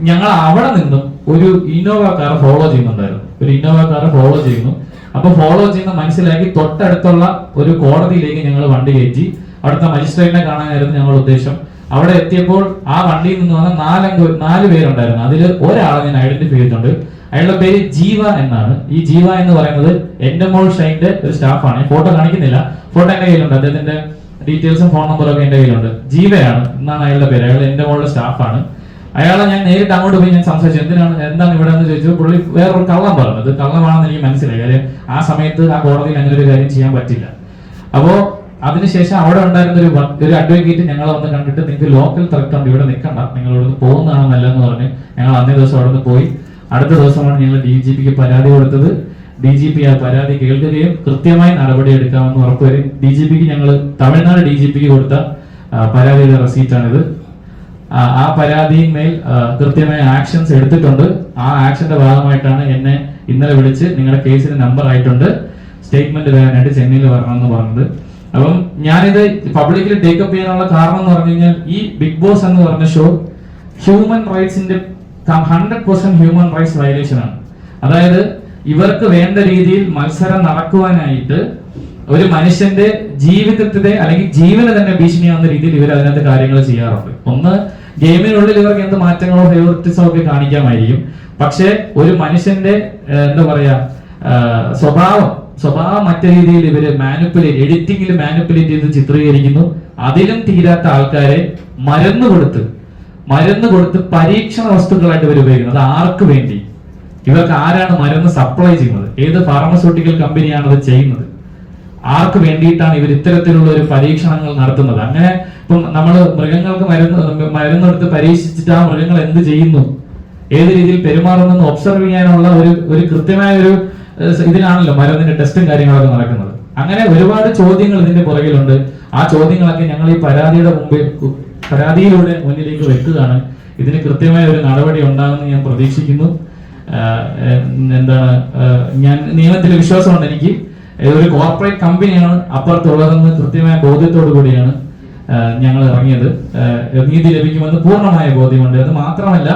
ഞങ്ങൾ അവിടെ നിന്നും ഒരു ഇന്നോവ കാർ ഫോളോ ചെയ്യുന്നുണ്ടായിരുന്നു. ഒരു ഇന്നോവ കാർ ഫോളോ ചെയ്യുന്നു. അപ്പൊ ഫോളോ ചെയ്യുന്ന മനസ്സിലാക്കി തൊട്ടടുത്തുള്ള ഒരു കോടതിയിലേക്ക് ഞങ്ങൾ വണ്ടി കയറ്റി അവിടുത്തെ മജിസ്ട്രേറ്റിനെ കാണാനായിരുന്നു ഞങ്ങളുടെ ഉദ്ദേശം. അവിടെ എത്തിയപ്പോൾ ആ വണ്ടിയിൽ നിന്ന് വന്ന നാലംഗ നാല് പേരുണ്ടായിരുന്നു. അതിൽ ഒരാളെ ഞാൻ ഐഡന്റിഫൈ ചെയ്തിട്ടുണ്ട്. അയാളുടെ പേര് ജീവ എന്നാണ്. ഈ ജീവ എന്ന് പറയുന്നത് എന്റെ മോൾ ഷൈന്റെ ഒരു സ്റ്റാഫാണ് ഫോട്ടോ കാണിക്കുന്നില്ല. ഫോട്ടോ എന്റെ കയ്യിലുണ്ട്. അദ്ദേഹത്തിന്റെ ഡീറ്റെയിൽസും ഫോൺ നമ്പറും ഒക്കെ എന്റെ കയ്യിലുണ്ട്. ജീവയാണ്. എന്നാണ് അയാളുടെ പേര്. അയാൾ എന്റെ മോളുടെ സ്റ്റാഫാണ് അയാളെ ഞാൻ നേരിട്ട് അങ്ങോട്ട് പോയി ഞാൻ സംസാരിച്ചു. എന്തിനാണ് എന്താണ് ഇവിടെ എന്ന് ചോദിച്ചു. പുള്ളി വേറൊരു കള്ളം പറഞ്ഞു അത് കള്ളമാണെന്ന് എനിക്ക് മനസ്സിലായി. കാര്യം ആ സമയത്ത് ആ കോടതിയിൽ അങ്ങനെ ഒരു കാര്യം ചെയ്യാൻ പറ്റില്ല. അപ്പോ അതിനുശേഷം അവിടെ ഉണ്ടായിരുന്ന ഒരു ഒരു അഡ്വക്കേറ്റ് ഞങ്ങളെ വന്ന് കണ്ടിട്ട് നിങ്ങൾക്ക് ലോക്കൽ ത്രട്ട് ഇവിടെ നിൽക്കണ്ട. നിങ്ങൾ ഇവിടുന്ന് പോകുന്നതാണ് നല്ലതെന്ന് പറഞ്ഞ് ഞങ്ങൾ അന്നേ ദിവസം അവിടെ നിന്ന് പോയി. അടുത്ത ദിവസമാണ് ഞങ്ങൾ ഡി ജി പിക്ക് പരാതി കൊടുത്തത്. ഡി ജി പി ആ പരാതി കേൾക്കുകയും കൃത്യമായി നടപടി എടുക്കാമെന്ന് ഉറപ്പുവരും. ഡി ജി പിക്ക് ഞങ്ങൾ തമിഴ്നാട് ഡി ജി പിക്ക് കൊടുത്ത പരാതിയുടെ റെസീറ്റാണിത്. ആ പരാതിയിന്മേൽ കൃത്യമായ ആക്ഷൻസ് എടുത്തിട്ടുണ്ട്. ആ ആക്ഷന്റെ ഭാഗമായിട്ടാണ് എന്നെ ഇന്നലെ വിളിച്ച് നിങ്ങളുടെ കേസിന് നമ്പർ ആയിട്ടുണ്ട്. സ്റ്റേറ്റ്മെന്റ് തരാനായിട്ട് ചെന്നൈയിൽ വരണമെന്ന് പറഞ്ഞത്. അപ്പം ഞാനിത് പബ്ലിക്കിൽ ടേക്കപ്പ് ചെയ്യാനുള്ള കാരണം എന്ന് പറഞ്ഞു കഴിഞ്ഞാൽ ഈ ബിഗ് ബോസ് എന്ന് പറഞ്ഞ show human റൈറ്റ്സിന്റെ hundred percent human rights violation ആണ് അതായത് ഇവർക്ക് വേണ്ട രീതിയിൽ മത്സരം നടക്കുവാനായിട്ട് ഒരു മനുഷ്യന്റെ ജീവിതത്തിലെ അല്ലെങ്കിൽ ജീവനെ തന്നെ ഭീഷണിയാവുന്ന രീതിയിൽ ഇവർ അതിനകത്ത് കാര്യങ്ങൾ ചെയ്യാറുണ്ട്. ഒന്ന് ഗെയിമിനുള്ളിൽ ഇവർക്ക് എന്ത് മാറ്റങ്ങളോ ഫേവറിറ്റിസോ ഒക്കെ കാണിക്കാമായിരിക്കും. പക്ഷേ ഒരു മനുഷ്യന്റെ എന്താ പറയാ സ്വഭാവം സ്വഭാവം മറ്റു രീതിയിൽ ഇവർ മാനിപ്പുലേറ്റ് എഡിറ്റിംഗിൽ മാനിപ്പുലേറ്റ് ചെയ്ത് ചിത്രീകരിക്കുന്നു. അതിലും തീരാത്ത ആൾക്കാരെ മരുന്ന് കൊടുത്ത് മരുന്ന് കൊടുത്ത് പരീക്ഷണ വസ്തുക്കളായിട്ട് ഇവർ ഉപയോഗിക്കുന്നു. അത് ആർക്ക് വേണ്ടി? ഇവർക്ക് ആരാണ് മരുന്ന് സപ്ലൈ ചെയ്യുന്നത്? ഏത് ഫാർമസ്യൂട്ടിക്കൽ കമ്പനിയാണ് അത് ചെയ്യുന്നത്? ആർക്ക് വേണ്ടിയിട്ടാണ് ഇവർ ഇത്തരത്തിലുള്ള ഒരു പരീക്ഷണങ്ങൾ നടത്തുന്നത്? അങ്ങനെ ഇപ്പം നമ്മൾ മൃഗങ്ങൾക്ക് മരുന്ന് മരുന്നെടുത്ത് പരീക്ഷിച്ചിട്ട് ആ മൃഗങ്ങൾ എന്ത് ചെയ്യുന്നു? ഏത് രീതിയിൽ പെരുമാറുന്നെന്ന് ഒബ്സർവ് ചെയ്യാനുള്ള ഒരു ഒരു കൃത്യമായ ഒരു ഇതിനാണല്ലോ മരുന്നിന്റെ ടെസ്റ്റും കാര്യങ്ങളൊക്കെ നടക്കുന്നത്. അങ്ങനെ ഒരുപാട് ചോദ്യങ്ങൾ ഇതിന്റെ പുറകിലുണ്ട്. ആ ചോദ്യങ്ങളൊക്കെ ഞങ്ങൾ ഈ പരാതിയുടെ മുമ്പിൽ പരാതിയിലൂടെ മുന്നിലേക്ക് വെക്കുകയാണ്. ഇതിന് കൃത്യമായ ഒരു നടപടി ഉണ്ടാകുമെന്ന് ഞാൻ പ്രതീക്ഷിക്കുന്നു. എന്താണ് ഞാൻ നിയമത്തിൽ വിശ്വാസമുണ്ട് എനിക്ക്. ഒരു കോർപ്പറേറ്റ് കമ്പനിയാണ് അപ്പുറത്തുള്ളതെന്ന് കൃത്യമായ ബോധ്യത്തോടു കൂടിയാണ് ഞങ്ങൾ ഇറങ്ങിയത്. നീതി ലഭിക്കുമെന്ന് പൂർണമായ ബോധ്യമുണ്ട്. അത് മാത്രമല്ല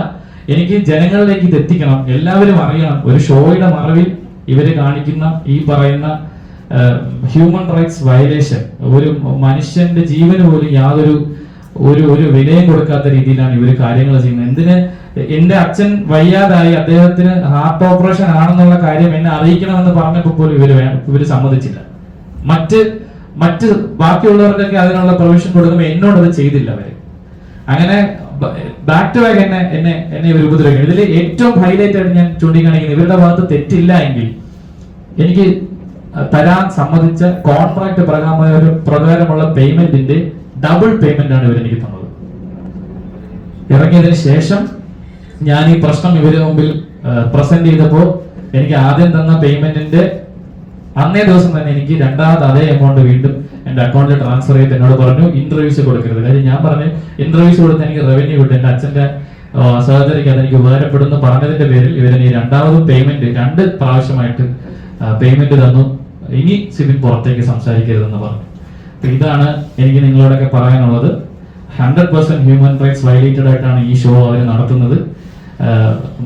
എനിക്ക് ജനങ്ങളിലേക്ക് ഇത് എത്തിക്കണം. എല്ലാവരും അറിയണം. ഒരു ഷോയുടെ മറവിൽ ഇവർ കാണിക്കുന്ന ഈ പറയുന്ന ഹ്യൂമൻ റൈറ്റ്സ് വയലേഷൻ ഒരു മനുഷ്യന്റെ ജീവന് പോലും യാതൊരു ഒരു ഒരു വിലയും കൊടുക്കാത്ത രീതിയിലാണ് ഇവർ കാര്യങ്ങൾ ചെയ്യുന്നത്. എന്തിന് എന്റെ അച്ഛൻ വയ്യാതായി അദ്ദേഹത്തിന് ഹാർട്ട് ഓപ്പറേഷൻ ആണെന്നുള്ള കാര്യം എന്നെ അറിയിക്കണമെന്ന് പറഞ്ഞപ്പോൾ പോലും ഇവർ ഇവർ സമ്മതിച്ചില്ല. മറ്റ് മറ്റ് ബാക്കിയുള്ളവർക്കൊക്കെ അതിനുള്ള പ്രൊവിഷൻ കൊടുക്കുമ്പോൾ എന്നോട് അത് ചെയ്തില്ല അവർ. അങ്ങനെ ബാക്ക് ടു ബാക്ക് എന്നെ എന്നെ എന്നെ ഇവർ ഉപദ്രവിക്കും ഇതിൽ ഏറ്റവും ഹൈലൈറ്റ് ആയിട്ട് ഞാൻ ചൂണ്ടിക്കാണിക്കുന്നത് ഇവരുടെ ഭാഗത്ത് തെറ്റില്ല എങ്കിൽ എനിക്ക് തരാൻ സമ്മതിച്ച കോൺട്രാക്ട് പ്രകാരം പ്രകാരമുള്ള പേയ്മെന്റിന്റെ ഡബിൾ പേയ്മെന്റ് ആണ് ഇവർ എനിക്ക് തന്നത്. ഇറങ്ങിയതിന് ശേഷം ഞാൻ ഈ പ്രശ്നം ഇവർ മുമ്പിൽ പ്രസന്റ് ചെയ്തപ്പോൾ എനിക്ക് ആദ്യം തന്ന പേയ്മെന്റിന്റെ അന്നേ ദിവസം തന്നെ എനിക്ക് രണ്ടാമത് അതേ എമൗണ്ട് വീണ്ടും എന്റെ അക്കൗണ്ടിൽ ട്രാൻസ്ഫർ ചെയ്ത് എന്നോട് പറഞ്ഞു ഇന്റർവ്യൂസ് കൊടുക്കരുത്. കാര്യം ഞാൻ പറഞ്ഞു ഇന്റർവ്യൂസ് കൊടുത്ത് എനിക്ക് റവന്യൂ കിട്ടും. എന്റെ അച്ഛന്റെ സർജറിക്ക് അതെനിക്ക് ഉപകാരപ്പെടുന്നു പറഞ്ഞതിന്റെ പേരിൽ ഇവരെനി രണ്ടാമതും പേയ്മെന്റ് രണ്ട് പ്രാവശ്യമായിട്ട് പേയ്മെന്റ് തന്നു. ഇനി സിബിൻ പുറത്തേക്ക് സംസാരിക്കരുതെന്ന് പറഞ്ഞു. അപ്പൊ ഇതാണ് എനിക്ക് നിങ്ങളോടൊക്കെ പറയാനുള്ളത്. Hundred percent human rights violated ആയിട്ടാണ് ഈ ഷോ അവർ നടത്തുന്നത്.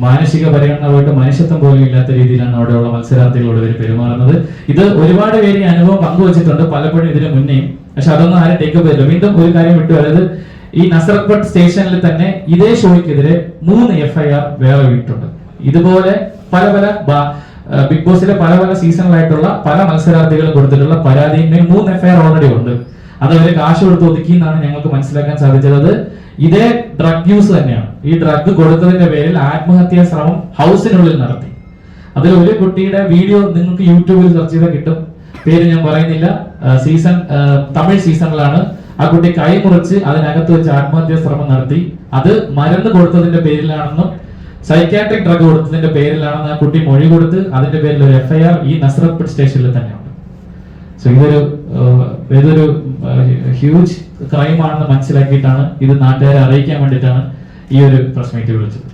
മാനസിക പരിഗണനമായിട്ട് മനുഷ്യത്വം പോലും ഇല്ലാത്ത രീതിയിലാണ് അവിടെയുള്ള മത്സരാർത്ഥികളോട് ഇവർ പെരുമാറുന്നത്. ഇത് ഒരുപാട് പേര് ഈ അനുഭവം പങ്കുവച്ചിട്ടുണ്ട് പലപ്പോഴും ഇതിന് മുന്നേയും പക്ഷെ അതൊന്നും ആരും ടേക്കപ്പ് ചെയ്തില്ല വീണ്ടും ഒരു കാര്യം വിട്ടു അതായത് ഈ നസറത്പട്ട് സ്റ്റേഷനിൽ തന്നെ ഇതേ ഷോയ്ക്കെതിരെ മൂന്ന് എഫ്ഐആർ വേറെ വീട്ടുണ്ട് ഇതുപോലെ പല പല ബിഗ് ബോസിലെ പല പല സീസണിലായിട്ടുള്ള പല മത്സരാർത്ഥികളും കൊടുത്തിട്ടുള്ള പരാതിയിന്മേൽ മൂന്ന് എഫ്ഐആർ ഓൾറെഡി ഉണ്ട്. അത് അവർ കാശ് കൊടുത്ത് ഒതുക്കി എന്നാണ് ഞങ്ങൾക്ക് മനസ്സിലാക്കാൻ സാധിച്ചത്. ഇതേ ഡ്രഗ് യൂസ് തന്നെയാണ്. ഈ ഡ്രഗ് കൊടുത്തതിന്റെ പേരിൽ ആത്മഹത്യാ ശ്രമം ഹൗസിനുള്ളിൽ നടത്തി. അതിൽ ഒരു കുട്ടിയുടെ വീഡിയോ നിങ്ങൾക്ക് യൂട്യൂബിൽ സെർച്ച് ചെയ്താൽ കിട്ടും. പേര് ഞാൻ പറയുന്നില്ല. സീസൺ തമിഴ് സീസണിലാണ് ആ കുട്ടി കൈ മുറിച്ച് അതിനകത്ത് വെച്ച് ആത്മഹത്യാ ശ്രമം നടത്തി. അത് മരുന്ന് കൊടുത്തതിന്റെ പേരിലാണെന്നും സൈക്യാട്രിക് ഡ്രഗ് കൊടുത്തതിന്റെ പേരിലാണെന്ന് ആ കുട്ടി മൊഴി കൊടുത്ത് അതിന്റെ പേരിൽ ഒരു എഫ്ഐആർ ഈ നസ്രത്ത് സ്റ്റേഷനിൽ തന്നെയുണ്ട് സോ ഇതൊരു ഇതൊരു ഹ്യൂജ് ക്രൈമാണെന്ന് മനസ്സിലാക്കിയിട്ടാണ് ഇത് നാട്ടുകാരെ അറിയിക്കാൻ വേണ്ടിയിട്ടാണ് ഈ ഒരു പ്രസ് മീറ്റ് വിളിച്ചത്.